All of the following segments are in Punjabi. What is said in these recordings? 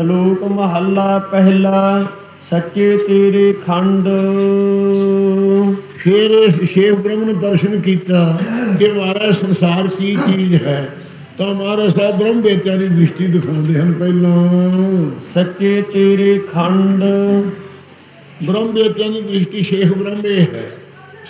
ਸ਼ਲੋਕ ਮਹੱਲਾ ਪਹਿਲਾ, ਸੱਚੇ ਤੇਰੇ ਖੰਡ। ਫਿਰ ਇਸ ਸ਼ੇਖ ਬ੍ਰਹਮ ਨੇ ਦਰਸ਼ਨ ਕੀਤਾ ਕਿ ਮਹਾਰਾਜ ਸੰਸਾਰ ਕੀ ਚੀਜ਼ ਹੈ। ਤਾਂ ਮਹਾਰਾਜ ਸਾਹਿਬ ਬ੍ਰਹਮ ਵੇਚਾਂ ਦੀ ਦ੍ਰਿਸ਼ਟੀ ਦਿਖਾਉਂਦੇ ਹਨ ਪਹਿਲਾਂ। ਸੱਚੇ ਤੇਰੇ ਖੰਡ। ਬ੍ਰਹਮ ਵੇਚਾਂ ਦੀ ਦ੍ਰਿਸ਼ਟੀ ਸ਼ੇਖ ਬ੍ਰਹਮ ਇਹ ਹੈ।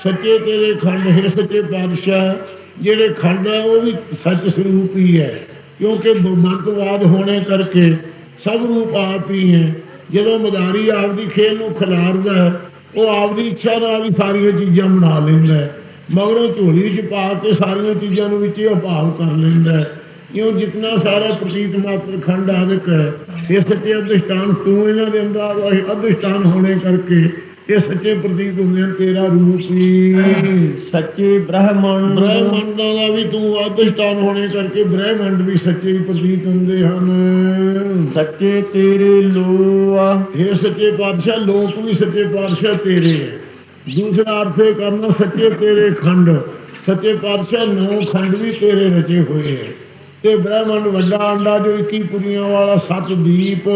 ਸੱਚੇ ਤੇਰੇ ਖੰਡ ਹੈ, ਸੱਚੇ ਪਾਤਸ਼ਾਹ। ਜਿਹੜੇ ਖੰਡ ਹੈ ਉਹ ਵੀ ਸੱਚ ਸਰੂਪ ਹੀ ਹੈ। ਕਿਉਂਕਿ ਬ੍ਰਹਮਤਵਾਦ ਹੋਣੇ ਕਰਕੇ ਸਭ ਰੂਪ ਆਪ ਹੀ। ਹੈ ਜਦੋਂ ਮਦਾਰੀ ਆਪਦੀ ਖੇਲ ਨੂੰ ਖਿਲਾਰਦਾ ਹੈ, ਉਹ ਆਪਦੀ ਇੱਛਾ ਨਾਲ ਹੀ ਸਾਰੀਆਂ ਚੀਜ਼ਾਂ ਬਣਾ ਲੈਂਦਾ ਹੈ। ਮਗਰੋਂ ਝੋਲੀ 'ਚ ਪਾ ਕੇ ਸਾਰੀਆਂ ਚੀਜ਼ਾਂ ਨੂੰ ਵਿੱਚ ਹੀ ਅਭਾਵ ਕਰ ਲੈਂਦਾ ਹੈ। ਕਿਉਂ ਜਿਤਨਾ ਸਾਰਾ ਪ੍ਰਤੀਤ ਮਾਤਰ ਖੰਡ ਆਦਿਕ ਹੈ, ਇਸ 'ਤੇ ਅਧਿਸ਼ਟਾਨ ਕਿਉਂ ਇਹਨਾਂ ਦੇ ਅੰਦਰ ਇਹ ਅਧਿਸ਼ਟਾਨ ਹੋਣੇ ਕਰਕੇ ਇਹ ਸੱਚੇ ਪ੍ਰਤੀਤ ਹੁੰਦੇ ਹਨ ਤੇਰਾ ਰੂਪ ਹੀ ਸੱਚੇ ਬ੍ਰਹਮੰਡ ਬ੍ਰਹਮੰਡਾਂ ਦਾ ਵੀ ਤੂੰ ਅਧਿਸ਼ਟਾਨ ਹੋਣੇ ਕਰਕੇ ਬ੍ਰਹਮੰਡ ਵੀ ਸੱਚੇ ਪ੍ਰਤੀਤ ਹੁੰਦੇ ਹਨ। ਸੱਚੇ ਤੇਰੇ ਲੋਆ ਇਹ ਸੱਚੇ ਪਾਤਸ਼ਾਹ ਲੋਕ ਵੀ ਸੱਚੇ ਪਾਤਸ਼ਾਹ ਤੇਰੇ ਹੈ ਦੂਸਰਾ ਅਰਥ ਇਹ ਕਰਨਾ ਸੱਚੇ ਤੇਰੇ ਖੰਡ। ਸੱਚੇ ਪਾਤਸ਼ਾਹ ਨੌ ਖੰਡ ਵੀ ਤੇਰੇ ਰਚੇ ਹੋਏ ਹੈ ਤੇ ਬ੍ਰਹਮੰਡ ਵੱਡਾ ਅੰਡਾ ਜੋ 21 ਪੁਰੀਆਂ ਵਾਲਾ ਸੱਤ ਦੀਪ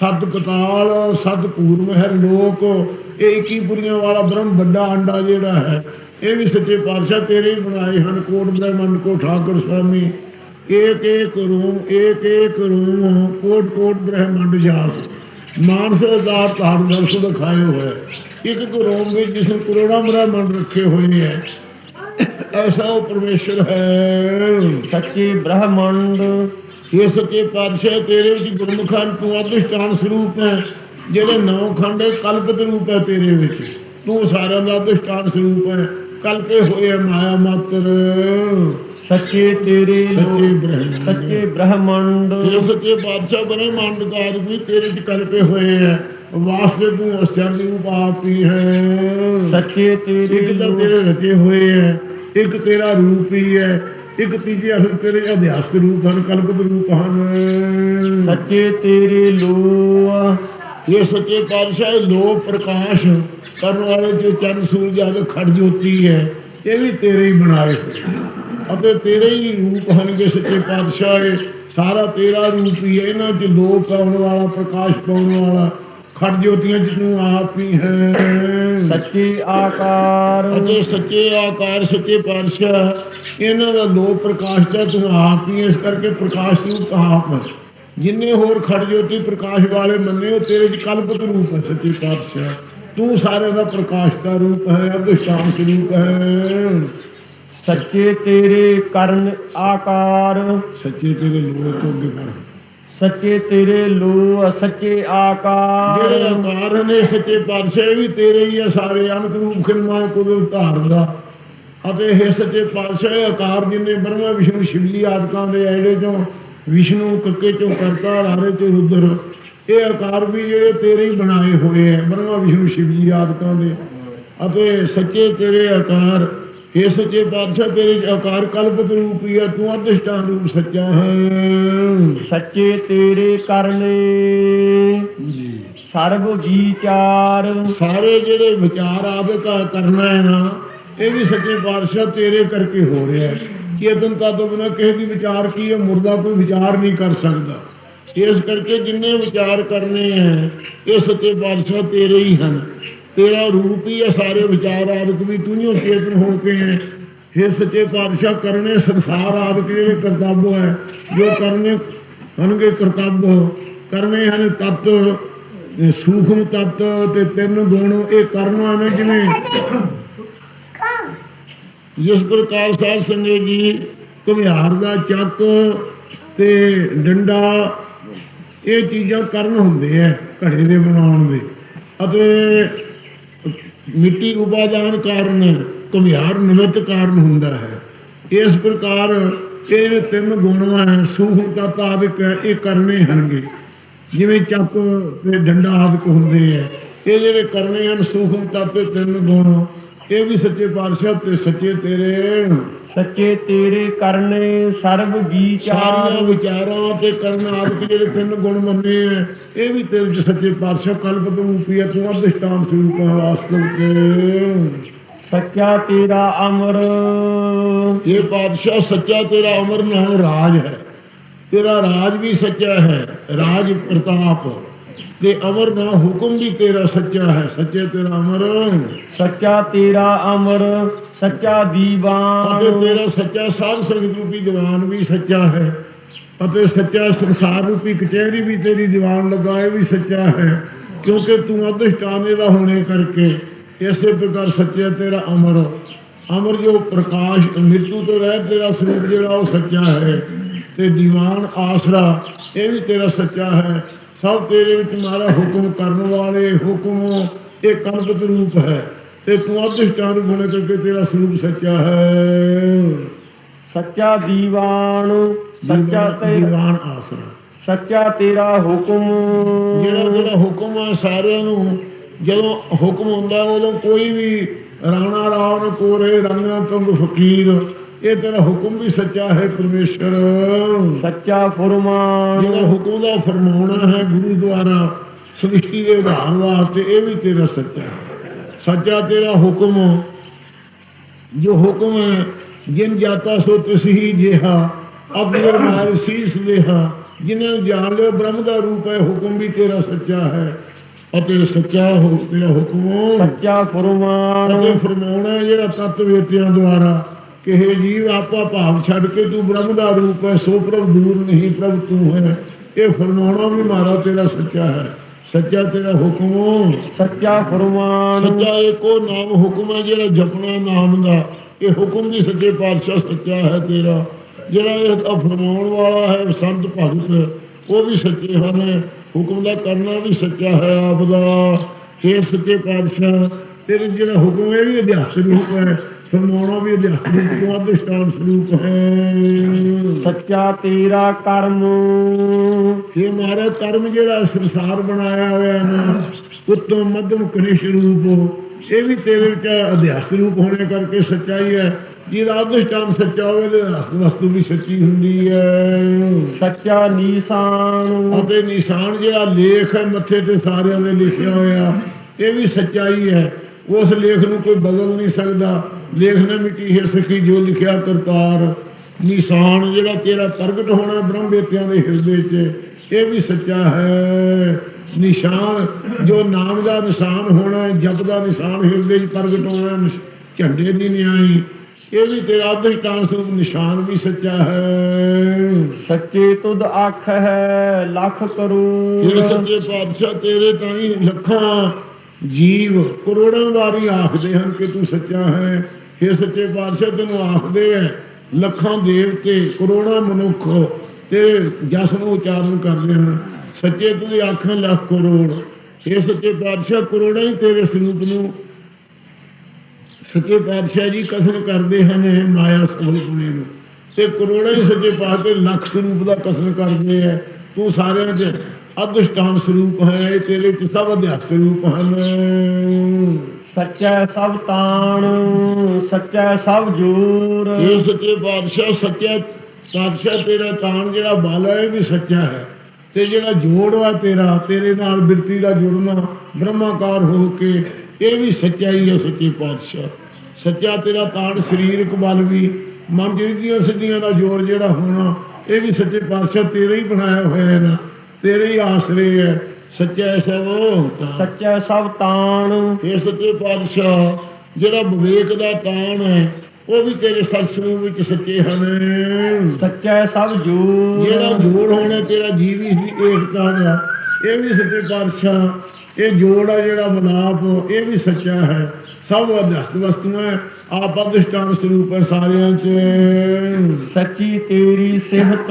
ਸੱਤ ਪਤਾਲ ਸੱਤ ਪੂਰਮ ਹੈ ਲੋਕ ਇਹ 21 ਪੁਰੀਆਂ ਵਾਲਾ ਬ੍ਰਹਮ ਵੱਡਾ ਅੰਡਾ ਜਿਹੜਾ ਹੈ ਇਹ ਵੀ ਸੱਚੇ ਪਾਤਸ਼ਾਹ ਤੇਰੇ ਹੀ ਬਣਾਏ ਹਨ ਕੋਟ ਬ੍ਰਹਮੰਡ ਕੋ ਠਾਕੁਰ ਸੁਆਮੀ ਏਕ ਏਕ ਰੂਮ ਏਕ ਏਕ ਰੂਮ ਕੋਟ ਕੋਟ ਬ੍ਰਹਮੰਡ ਜਾਸ ਮਾਨਸ ਅਵਤਾਰ ਤਾਰ ਦਰਸ ਦਿਖਾਏ ਹੋਏ। ਇੱਕ ਇੱਕ ਰੂਮ ਵਿੱਚ ਜਿਸ ਨੂੰ ਕਰੋੜਾਂ ਬ੍ਰਹਮੰਡ ਰੱਖੇ ਹੋਏ ਹੈ ਐਸਾ ਉਹ ਪਰਮੇਸ਼ਰ ਹੈ। ਸੱਚੇ ਬ੍ਰਹਮੰਡ। ਇਹ ਸੱਚੇ ਪਾਤਸ਼ਾਹ ਤੇਰੇ ਵਿੱਚ ਗੁਰਮੁਖਾਂ ਤੂੰ ਅਧਿਸ਼ਟਾਨ ਸਰੂਪ ਹੈ। ਜਿਹੜੇ ਨੌ ਖੰਡੇ ਕਲਪਿਤ ਰੂਪ ਹੈ ਤੇਰੇ ਵਿੱਚ ਤੂੰ ਸਾਰਿਆਂ ਦਾ ਅਧਿਸ਼ਟਾਨ ਸਰੂਪ ਹੈ। ਕਲਪੇ ਹੋਏ ਹੈ ਮਾਇਆ ਮਾਤਰ। ਸੱਚੇ ਤੇਰੇ ਸੱਚੇ ਬ੍ਰਹਮੰਡ। ਸੱਚੇ ਬ੍ਰਹਮੰਡ। ਇਹ ਸੱਚੇ ਬਾਦਸ਼ਾਹ ਬਣੇ ਮੰਡ ਕਾਰ ਵੀ ਤੇਰੇ ਚ ਕਲਪੇ ਹੋਏ ਹੈ ਵਾਸਤੇ ਤੂੰ ਅਸਥਾਨੀ ਰੂਪ ਆਪ ਹੀ। ਸੱਚੇ ਤੇਰੇ ਇੱਕ ਤਾਂ ਤੇਰੇ ਰਚੇ ਹੋਏ ਹੈ ਇੱਕ ਤੇਰਾ ਰੂਪ ਹੀ ਹੈ ਇੱਕ ਤੀਜੇ ਅਸਲ ਤੇਰੇ ਅਧਿਆਸਕ ਰੂਪ ਹਨ ਕਲਪਿਤ ਰੂਪ ਹਨ। ਸੱਚੇ ਤੇਰੇ ਲੋਆ ਇਹ ਸੱਚੇ ਪਾਤਸ਼ਾਹ ਲੋ ਪ੍ਰਕਾਸ਼ ਕਰਨ ਵਾਲੇ ਜੋ ਚੰਨ ਸੂਰਜ ਆਦਿ ਖੜ ਜੋਤੀ ਹੈ ਇਹ ਵੀ ਤੇਰੇ ਹੀ ਬਣਾਏ ਅਤੇ ਤੇਰੇ ਹੀ ਰੂਪ ਹਨਗੇ ਸੱਚੇ ਪਾਤਸ਼ਾਹ ਇਹ ਸਾਰਾ ਤੇਰਾ ਰੂਪ ਹੀ ਹੈ ਇਹਨਾਂ 'ਚ ਲੋ ਪਾਉਣ ਵਾਲਾ ਪ੍ਰਕਾਸ਼ ਪਾਉਣ ਵਾਲਾ ਖੜ ਜੋਤੀਆਂ ਤੂੰ ਆਪ ਹੀ ਹੈ। ਸੱਚੇ ਆਕਾਰ। ਅਤੇ ਸੱਚੇ ਆਕਾਰ ਸੱਚੇ ਪਾਤਸ਼ਾਹ ਇਹਨਾਂ ਦਾ ਲੋ ਪ੍ਰਕਾਸ਼ ਦਾ ਤੂੰ ਆਪ ਹੀ ਹੈ, ਇਸ ਕਰਕੇ ਪ੍ਰਕਾਸ਼ ਰੂਪ ਆਪ ਹੈ। ਜਿੰਨੇ ਹੋਰ ਖੜ ਜੋਤੀ ਪ੍ਰਕਾਸ਼ ਵਾਲੇ ਮੰਨੇ ਉਹ ਤੇਰੇ ਚ ਕਲਪਤ ਰੂਪ ਹੈ ਸੱਚੇ ਪਾਤਸ਼ਾਹ। ਤੂੰ ਸਾਰੇ ਦਾ ਪ੍ਰਕਾਸ਼ ਦਾ ਰੂਪ ਹੈ ਅਧਿਸ਼ਾਨ ਸਰੂਪ ਹੈ। ਸੱਚੇ ਤੇਰੇ ਕਰਨ ਆਕਾਰ। ਸੱਚੇ ਤੇਰੇ ਲੋਕ ਤੋਂ ਕਰ। ਸੱਚੇ ਤੇਰੇ ਲੋ ਸੱਚੇ ਆਕਾਰ। ਜਿਹੜੇ ਆਕਾਰ ਨੇ ਸੱਚੇ ਪਾਤਸ਼ਾਹ ਵੀ ਤੇਰੇ ਹੀ ਆ ਸਾਰੇ ਅਨੰਤ ਰੂਪ ਖਿਲਮਾ ਕੁਦਰਤ ਧਾਰਦਾ ਅਤੇ ਇਹ ਸੱਚੇ ਪਾਤਸ਼ਾਹ ਆਕਾਰ ਜਿੰਨੇ ਬ੍ਰਹਮਾ ਵਿਸ਼ਨੂੰ ਸ਼ਿਵਜੀ ਆਦਿਕਾਂ ਦੇ ਐੜੇ ਚੋਂ ਵਿਸ਼ਨੂੰ ਕੱਕੇ ਚੋਂ ਕਰਤਾ ਰਾਰੇ ਚੋਂ ਰੁਦਰ ਇਹ ਆਕਾਰ ਵੀ ਜਿਹੜੇ ਤੇਰੇ ਹੀ ਬਣਾਏ ਹੋਏ ਹੈ ਬ੍ਰਹਮਾ ਵਿਸ਼ਨੂੰ ਸ਼ਿਵਜੀ ਆਦਿਕਾਂ ਦੇ ਅਤੇ ਸੱਚੇ ਤੇਰੇ ਆਕਾਰ ਇਹ ਸੱਚੇ ਪਾਤਸ਼ਾਹ ਤੇਰੇ ਆਕਾਰ ਕਲਪਤ ਰੂਪ ਹੀ ਹੈ ਤੂੰ ਅਧਿਸ਼ਟਾਨ ਰੂਪ ਸੱਚਾ ਹੈ। ਸੱਚੇ ਤੇਰੇ ਕਰਨੇ ਜੀ। ਸਰਬ ਵਿਚਾਰ। ਸਾਰੇ ਜਿਹੜੇ ਵਿਚਾਰ ਆਦਿਕਾ ਕਰਨਾ ਹੈ ਨਾ ਇਹ ਵੀ ਸੱਚੇ ਪਾਤਸ਼ਾਹ ਤੇਰੇ ਕਰਕੇ ਹੋ ਰਿਹਾ ਹੈ। ਚੇਤਨ ਤਾਂ ਤੋਂ ਬਿਨਾਂ ਕਿਸੇ ਦੀ ਵਿਚਾਰ ਕੀ ਹੈ? ਮੁਰਦਾ ਕੋਈ ਵਿਚਾਰ ਨਹੀਂ ਕਰ ਸਕਦਾ। ਇਸ ਕਰਕੇ ਜਿੰਨੇ ਵਿਚਾਰ ਕਰਨੇ ਹੈ, ਇਹ ਸੱਚੇ ਪਾਤਸ਼ਾਹ ਤੇਰੇ ਹੀ ਹਨ। ਤੇਰਾ ਰੂਪ ਹੀ ਹੈ ਸਾਰੇ ਵਿਚਾਰ ਆਦਿਕ ਵੀ, ਤੂੰ ਹੀ ਚੇਤਨ ਹੋ ਕੇ ਹੈ। ਇਹ ਸੱਚੇ ਪਾਤਸ਼ਾਹ ਕਰਨੇ ਸੰਸਾਰ ਆਦਿਕ ਜਿਹੜੇ ਕਰਤੱਵ ਹੈ। ਜੋ ਕਰਨੇ ਹਨਗੇ ਕਰਤੱਵ। ਕਰਨੇ ਹਨ ਤਤ ਸੂਖਮ ਤਤ ਤੇ ਤਿੰਨ ਗੁਣ। ਇਹ ਕਰਨਾ ਨੇ ਜਿਵੇਂ ਜਿਸ ਪ੍ਰਕਾਰ ਸਾਧ ਸੰਗਤ ਜੀ ਘੁਮਿਆਰ ਦਾ ਚੱਕ ਤੇ ਡੰਡਾ ਇਹ ਚੀਜ਼ਾਂ ਕਰਨ ਹੁੰਦੇ ਆ ਘੜੇ ਦੇ ਬਣਾਉਣ ਦੇ। ਅਤੇ ਮਿੱਟੀ ਉਪਾਦਾਨ ਕਾਰਨ ਘੁਮਿਆਰ ਨਿਮਿਤ ਕਾਰਨ ਹੁੰਦਾ ਹੈ। ਇਸ ਪ੍ਰਕਾਰ ਇਹ ਤਿੰਨ ਗੁਣ ਹੈ ਸੂਖਮ ਤਤ ਆਦਿਕ ਹੈ, ਇਹ ਕਰਨੇ ਹਨਗੇ ਜਿਵੇਂ ਚੱਕ ਤੇ ਡੰਡਾ ਆਦਿਕ ਹੁੰਦੇ ਆ। ਇਹ ਜਿਹੜੇ ਕਰਨੇ ਹਨ ਸੂਖਮ ਤਤ ਤਿੰਨ ਗੁਣ ਇਹ ਵੀ ਸੱਚੇ ਪਾਤਸ਼ਾਹ ਤੇ ਸੱਚੇ ਤੇਰੇ ਸੱਚੇ ਤੇਰੇ ਕਰਨੇ ਸਰਬ ਵਿਚਾਰ। ਵਿਚਾਰਾਂ ਤੇ ਕਰਨ ਆਦਿਕ ਜਿਹੜੇ ਤਿੰਨ ਗੁਣ ਮੰਨੇ ਆ ਇਹ ਵੀ ਤੇਰੇ ਚ ਸੱਚੇ ਪਾਤਸ਼ਾਹ ਕਲਪਤ ਰੂਪੀ ਹੈ ਤੂੰ ਅਧਿਸ਼ਟਾਨ ਸਰੂਪ ਵਾਸਤਵ ਚ ਸੱਚਾ ਤੇਰਾ ਅਮਰ। ਇਹ ਪਾਤਸ਼ਾਹ ਸੱਚਾ ਤੇਰਾ ਅਮਰ ਨਾਮ ਰਾਜ ਹੈ। ਤੇਰਾ ਰਾਜ ਵੀ ਸੱਚਾ ਹੈ ਰਾਜ ਪ੍ਰਤਾਪ। ਤੇ ਅਮਰ ਨਾ ਹੁਕਮ ਵੀ ਤੇਰਾ ਸੱਚਾ ਹੈ ਸੱਚੇ ਤੇਰਾ ਅਮਰ। ਸੱਚਾ ਤੇਰਾ ਅਮਰ ਸੱਚਾ ਅਤੇ ਦੀਵਾਨ ਤੇਰਾ ਸੱਚਾ ਸਾਧ ਸੰਗਤ ਰੂਪੀ ਦੀਵਾਨ ਵੀ ਸੱਚਾ ਹੈ ਅਤੇ ਸੱਚਾ ਸੰਸਾਰ ਰੂਪੀ ਕਚਹਿਰੀ ਵੀ ਤੇਰੀ ਦੀਵਾਨ ਲੱਗਾ ਇਹ ਵੀ ਸੱਚਾ ਹੈ। ਕਿਉਂਕਿ ਤੂੰ ਅਧਿਸ਼ਟਾਨੇ ਦਾ ਹੋਣੇ ਕਰਕੇ ਇਸੇ ਪ੍ਰਕਾਰ ਸੱਚਾ ਤੇਰਾ ਅਮਰ ਅਮਰ ਜੋ ਪ੍ਰਕਾਸ਼ ਮ੍ਰਿਤੂ ਤੋਂ ਰਹਿ ਤੇਰਾ ਸਰੂਪ ਜਿਹੜਾ ਉਹ ਸੱਚਾ ਹੈ ਤੇ ਦੀਵਾਨ ਆਸਰਾ ਇਹ ਵੀ ਤੇਰਾ ਸੱਚਾ ਹੈ। ਸਭ ਤੇਰੇ ਵਿੱਚ ਮਾਰਾ ਹੁਕਮ ਕਰਨ ਵਾਲੇ ਹੁਕਮ ਇਹ ਕਲਪਤ ਰੂਪ ਹੈ। ਤੇ ਤੂੰ ਅਧਿਸ਼ਟਾਨ ਹੋਣੇ ਕਰਕੇ ਤੇਰਾ ਸਰੂਪ ਸੱਚਾ ਹੈ। ਸੱਚਾ ਦੀਵਾਨ ਸੱਚਾ ਦੀਵਾਨ- ਤੇ ਦੀਵਾਨ ਆਸਰਾ। ਸੱਚਾ ਤੇਰਾ ਹੁਕਮ। ਜਿਹੜਾ ਜਿਹੜਾ ਹੁਕਮ ਆ ਸਾਰਿਆਂ ਨੂੰ ਜਦੋਂ ਹੁਕਮ ਹੁੰਦਾ ਉਦੋਂ ਕੋਈ ਵੀ ਰਾਣਾ ਰਾਵਣ ਕੋਰੇ ਰੰਗਾਂ ਤੁੰਗ ਫਕੀਰ ਇਹ ਤੇਰਾ ਹੁਕਮ ਵੀ ਸੱਚਾ ਹੈ ਪਰਮੇਸ਼ਰ ਸੱਚਾ ਫੁਰਮਾਨ ਜਿਹੜਾ ਹੁਕਮ ਦਾ ਫਰਮਾਉਣਾ ਹੈ ਗੁਰੂ ਦੁਆਰਾ ਸ੍ਰਿਸ਼ਟੀ ਦੇ ਉਧਾਰ ਵਾਸਤੇ ਇਹ ਵੀ ਤੇਰਾ ਸੱਚਾ ਹੈ ਸੱਚਾ ਤੇਰਾ ਹੁਕਮ ਜੋ ਹੁਕਮ ਹੈ ਜਿਨ ਜਾਤਾ ਸੋ ਤਸਹੀ ਜਿਹਾ ਅਬਰ ਮਾਰ ਸੀਸ ਲਿਹਾ ਜਿਨ੍ਹਾਂ ਨੂੰ ਜਾਣ ਲਿਆ ਬ੍ਰਹਮ ਦਾ ਰੂਪ ਹੈ ਹੁਕਮ ਵੀ ਤੇਰਾ ਸੱਚਾ ਹੈ ਅਤੇ ਸੱਚਾ ਹੋ ਤੇਰਾ ਹੁਕਮ ਸੱਚਾ ਫੁਰਮਾਨ ਅਤੇ ਫਰਮਾਉਣਾ ਹੈ ਜਿਹੜਾ ਤਤ ਵੇਤਿਆਂ ਦੁਆਰਾ ਕਿ ਹੇ ਜੀਵ ਆਪਾ ਭਾਵ ਛੱਡ ਕੇ ਤੂੰ ਬ੍ਰਹਮ ਦਾ ਰੂਪ ਹੈ ਸੋ ਪ੍ਰਭ ਦੂਰ ਨਹੀਂ ਪ੍ਰਭ ਤੂੰ ਹੈ। ਇਹ ਫਰਮਾਉਣਾ ਵੀ ਮਾਰਾ ਤੇਰਾ ਸੱਚਾ ਹੈ। ਸੱਚਾ ਤੇਰਾ ਹੁਕਮ ਸੱਚਾ ਫੁਰਮਾਨ। ਸੱਚਾ ਇੱਕੋ ਨਾਮ ਹੁਕਮ ਹੈ ਜਿਹੜਾ ਜਪਣਾ ਨਾਮ ਦਾ। ਇਹ ਹੁਕਮ ਵੀ ਸੱਚੇ ਪਾਤਸ਼ਾਹ ਸੱਚਾ ਹੈ ਤੇਰਾ। ਜਿਹੜਾ ਇਹ ਫਰਮਾਉਣ ਵਾਲਾ ਹੈ ਸੰਤ ਭਗਤ ਉਹ ਵੀ ਸੱਚੇ ਹਨ। ਹੁਕਮ ਦਾ ਕਰਨਾ ਵੀ ਸੱਚਾ ਹੈ ਆਪ ਦਾ। ਇਹ ਸੱਚੇ ਪਾਤਸ਼ਾਹ ਤੇਰੇ ਜਿਹੜਾ ਹੁਕਮ ਹੈ ਇਹ ਵੀ ਅਧਿਆਸ ਰੂਪ ਹੈ। ਫਰਮਾਉਣਾ ਵੀ ਅਧਿਆਸ ਰੂਪ ਤੋਂ ਅਧਿਸ਼ਟਾਨ ਸਰੂਪ ਹੈ। ਸੱਚਾ ਤੇਰਾ ਕਰਮ। ਇਹ ਮਾਰਾ ਕਰਮ ਜਿਹੜਾ ਸੰਸਾਰ ਬਣਾਇਆ ਹੋਇਆ ਹੈ ਨਾ ਉੱਤਮ ਮੱਧਮ ਕਨਿਸ਼ ਰੂਪ ਇਹ ਵੀ ਤੇਰੇ ਵਿੱਚ ਅਧਿਆਸ ਰੂਪ ਹੋਣੇ ਕਰਕੇ ਸੱਚਾਈ ਹੈ ਜਿਹਦਾ ਅਧਿਸ਼ਟਾਨ ਸੱਚਾ ਹੋਵੇ ਤੇ ਵਸਤੂ ਵੀ ਸੱਚੀ ਹੁੰਦੀ ਹੈ। ਸੱਚਾ ਨੀਸਾਨ। ਅਤੇ ਨਿਸ਼ਾਨ ਜਿਹੜਾ ਲੇਖ ਹੈ ਮੱਥੇ ਤੇ ਸਾਰਿਆਂ ਦੇ ਲਿਖਿਆ ਹੋਇਆ ਇਹ ਵੀ ਸੱਚਾਈ ਹੈ। ਉਸ ਲੇਖ ਨੂੰ ਕੋਈ ਬਦਲ ਨਹੀਂ ਸਕਦਾ। ਲੇਖ ਨੇ ਮਿੱਟੀ ਹੈ ਸਖੀ ਜੋ ਲਿਖਿਆ ਕਰਤਾਰ। ਨਿਸ਼ਾਨ ਜਿਹੜਾ ਤੇਰਾ ਪ੍ਰਗਟ ਹੋਣਾ ਬ੍ਰਹਮ ਵੇਤਿਆਂ ਦੇ ਹਿਰਦੇ 'ਚ ਇਹ ਵੀ ਸੱਚਾ ਹੈ। ਨਿਸ਼ਾਨ ਜੋ ਨਾਮ ਦਾ ਨਿਸ਼ਾਨ ਹੋਣਾ ਜਪ ਦਾ ਨਿਸ਼ਾਨ ਹਿਰਦੇ 'ਚ ਪ੍ਰਗਟ ਹੋਣਾ ਝੰਡੇ ਦੀ ਨਿਆਈ ਇਹ ਵੀ ਤੇਰਾ ਅਧਿਸ਼ਟਾਨ ਸਰੂਪ ਨਿਸ਼ਾਨ ਵੀ ਸੱਚਾ ਹੈ। ਸੱਚੇ ਤੁਧ ਅੱਖ ਹੈ ਲੱਖ ਇਹ ਕਰੂਰ ਸੱਚੇ ਪਾਤਸ਼ਾਹ ਤੇਰੇ ਤਾਂ ਹੀ ਲੱਖਾਂ ਜੀਵ ਕਰੋੜਾਂ ਵਾਰੀ ਆਖਦੇ ਹਨ ਕਿ ਤੂੰ ਸੱਚਾ ਹੈ। ਇਹ ਸੱਚੇ ਪਾਤਸ਼ਾਹ ਤੈਨੂੰ ਆਖਦੇ ਹੈ ਲੱਖਾਂ ਦੇਵਤੇ ਕਰੋੜਾਂ ਮਨੁੱਖ ਤੇ ਜਸ ਨੂੰ ਉਚਾਰਨ ਕਰਦੇ ਹਨ। ਸੱਚੇ ਤੂੰ ਆਖਾਂ ਲੱਖ ਕਰੋੜ। ਇਹ ਸੱਚੇ ਪਾਤਸ਼ਾਹ ਕਰੋੜਾਂ ਹੀ ਤੇਰੇ ਸਰੂਪ ਨੂੰ ਸੱਚੇ ਪਾਤਸ਼ਾਹ ਜੀ ਕਥਨ ਕਰਦੇ ਹਨ, ਇਹ ਮਾਇਆ ਸਰੂਪ ਨੂੰ ਤੇ ਕਰੋੜਾਂ ਹੀ ਸੱਚੇ ਪਾਤਸ਼ਾਹ ਲੱਖ ਸਰੂਪ ਦਾ ਕਥਨ ਕਰਦੇ ਹੈ ਤੂੰ ਸਾਰਿਆਂ 'ਚ ਅਦਿਸ਼ਟਾਨ ਸਰੂਪ ਹੈ, ਇਹ ਤੇਰੇ 'ਚ ਸਭ ਅਧਿਆਸ ਸਰੂਪ ਹਨ। ਸੱਚਾ ਸਭ ਤਾਣ, ਸੱਚਾ ਸਭ ਜੋਰ। ਇਹ ਸੱਚੇ ਪਾਤਸ਼ਾਹ, ਸੱਚਾ ਪਾਤਸ਼ਾਹ ਤੇਰਾ ਤਾਣ ਜਿਹੜਾ ਬਾਲਾ ਹੈ, ਇਹ ਵੀ ਸੱਚਾ ਹੈ। ਤੇ ਜਿਹੜਾ ਜੋੜ ਵਾ ਤੇਰਾ, ਤੇਰੇ ਨਾਲ ਬਿਰਤੀ ਦਾ ਜੁੜਨਾ, ਬ੍ਰਹਮਾਕਾਰ ਹੋ ਕੇ, ਇਹ ਵੀ ਸੱਚਾਈ ਹੈ ਸੱਚੇ ਪਾਤਸ਼ਾਹ। ਸੱਚਾ ਤੇਰਾ ਤਾਣ ਸਰੀਰਕ ਬਲ ਵੀ, ਮਨ ਦੀਆਂ ਸਿੱਧੀਆਂ ਦਾ ਜੋੜ ਜਿਹੜਾ ਹੋਣਾ, ਇਹ ਵੀ ਸੱਚੇ ਪਾਤਸ਼ਾਹ ਤੇਰੇ ਹੀ ਬਣਾਇਆ ਹੋਇਆ ਹੈ ਨਾ, ਤੇਰੇ ਹੀ ਆਸਰੇ ਹੈ। ਸੱਚਾ ਤਾਣ। ਸੱਚਾ ਸਭ ਤਾਣ। ਇਹ ਸੱਚੇ ਪਾਤਸ਼ਾਹ ਜਿਹੜਾ ਵਿਵੇਕ ਦਾ ਤਾਣ ਹੈ ਉਹ ਵੀ ਤੇਰੇ ਸਤਸੰਗ ਵਿੱਚ ਸੱਚੇ ਹਨ। ਸੱਚਾ ਸਭ ਜੋਰ ਜਿਹੜਾ ਜੋੜ ਹੋਣਾ ਤੇਰਾ ਜੀਵੀ ਸੀ ਏਕਤਾ ਦਾ ਇਹ ਵੀ ਸੱਚੇ ਪਾਤਸ਼ਾਹ ਇਹ ਜੋੜ ਆ ਜਿਹੜਾ ਮਨਾਪ ਇਹ ਵੀ ਸੱਚਾ ਹੈ। ਸਭ ਅਧਿਆਸ ਵਸਤੂਆਂ ਆਪ ਅਧਿਸ਼ਟਾਨ ਸਰੂਪ ਹੈ ਸਾਰਿਆਂ 'ਚ। ਸੱਚੀ ਤੇਰੀ ਸਿਹਤ।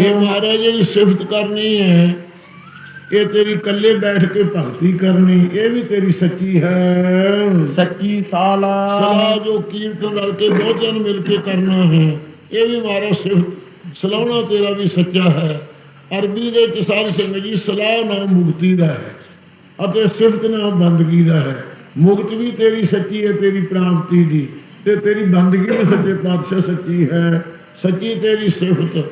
ਇਹ ਮਹਾਰਾਜ ਜਿਹੜੀ ਸਿਫਤ ਕਰਨੀ ਹੈ। ਇਹ ਤੇਰੀ ਇਕੱਲੇ ਬੈਠ ਕੇ ਭਗਤੀ ਕਰਨੀ ਇਹ ਵੀ ਤੇਰੀ ਸੱਚੀ ਹੈ। ਸੱਚੀ ਸਾਲਾ। ਸਲਾਹ ਜੋ ਕੀਰਤਨ ਰਲ ਕੇ ਬਹੁਤਿਆਂ ਨੂੰ ਮਿਲ ਕੇ ਕਰਨਾ ਹੈ ਇਹ ਵੀ ਮਾਰਾ ਸਿਰਫ ਸਲਾਹਣਾ ਤੇਰਾ ਵੀ ਸੱਚਾ ਹੈ। ਅਰਬੀ ਦੇ ਸਾਧ ਸੰਗਤ ਜੀ ਸਲਾਹ ਨਾਮ ਮੁਕਤੀ ਦਾ ਹੈ ਅਤੇ ਸਿਫਤ ਨਾਮ ਬੰਦਗੀ ਦਾ ਹੈ। ਮੁਕਤ ਵੀ ਤੇਰੀ ਸੱਚੀ ਹੈ ਤੇਰੀ ਪ੍ਰਾਪਤੀ ਦੀ ਤੇ ਤੇਰੀ ਬੰਦਗੀ ਵੀ ਸੱਚੇ ਪਾਤਸ਼ਾਹ ਸੱਚੀ ਹੈ। ਸੱਚੀ ਤੇਰੀ ਸਿਫਤ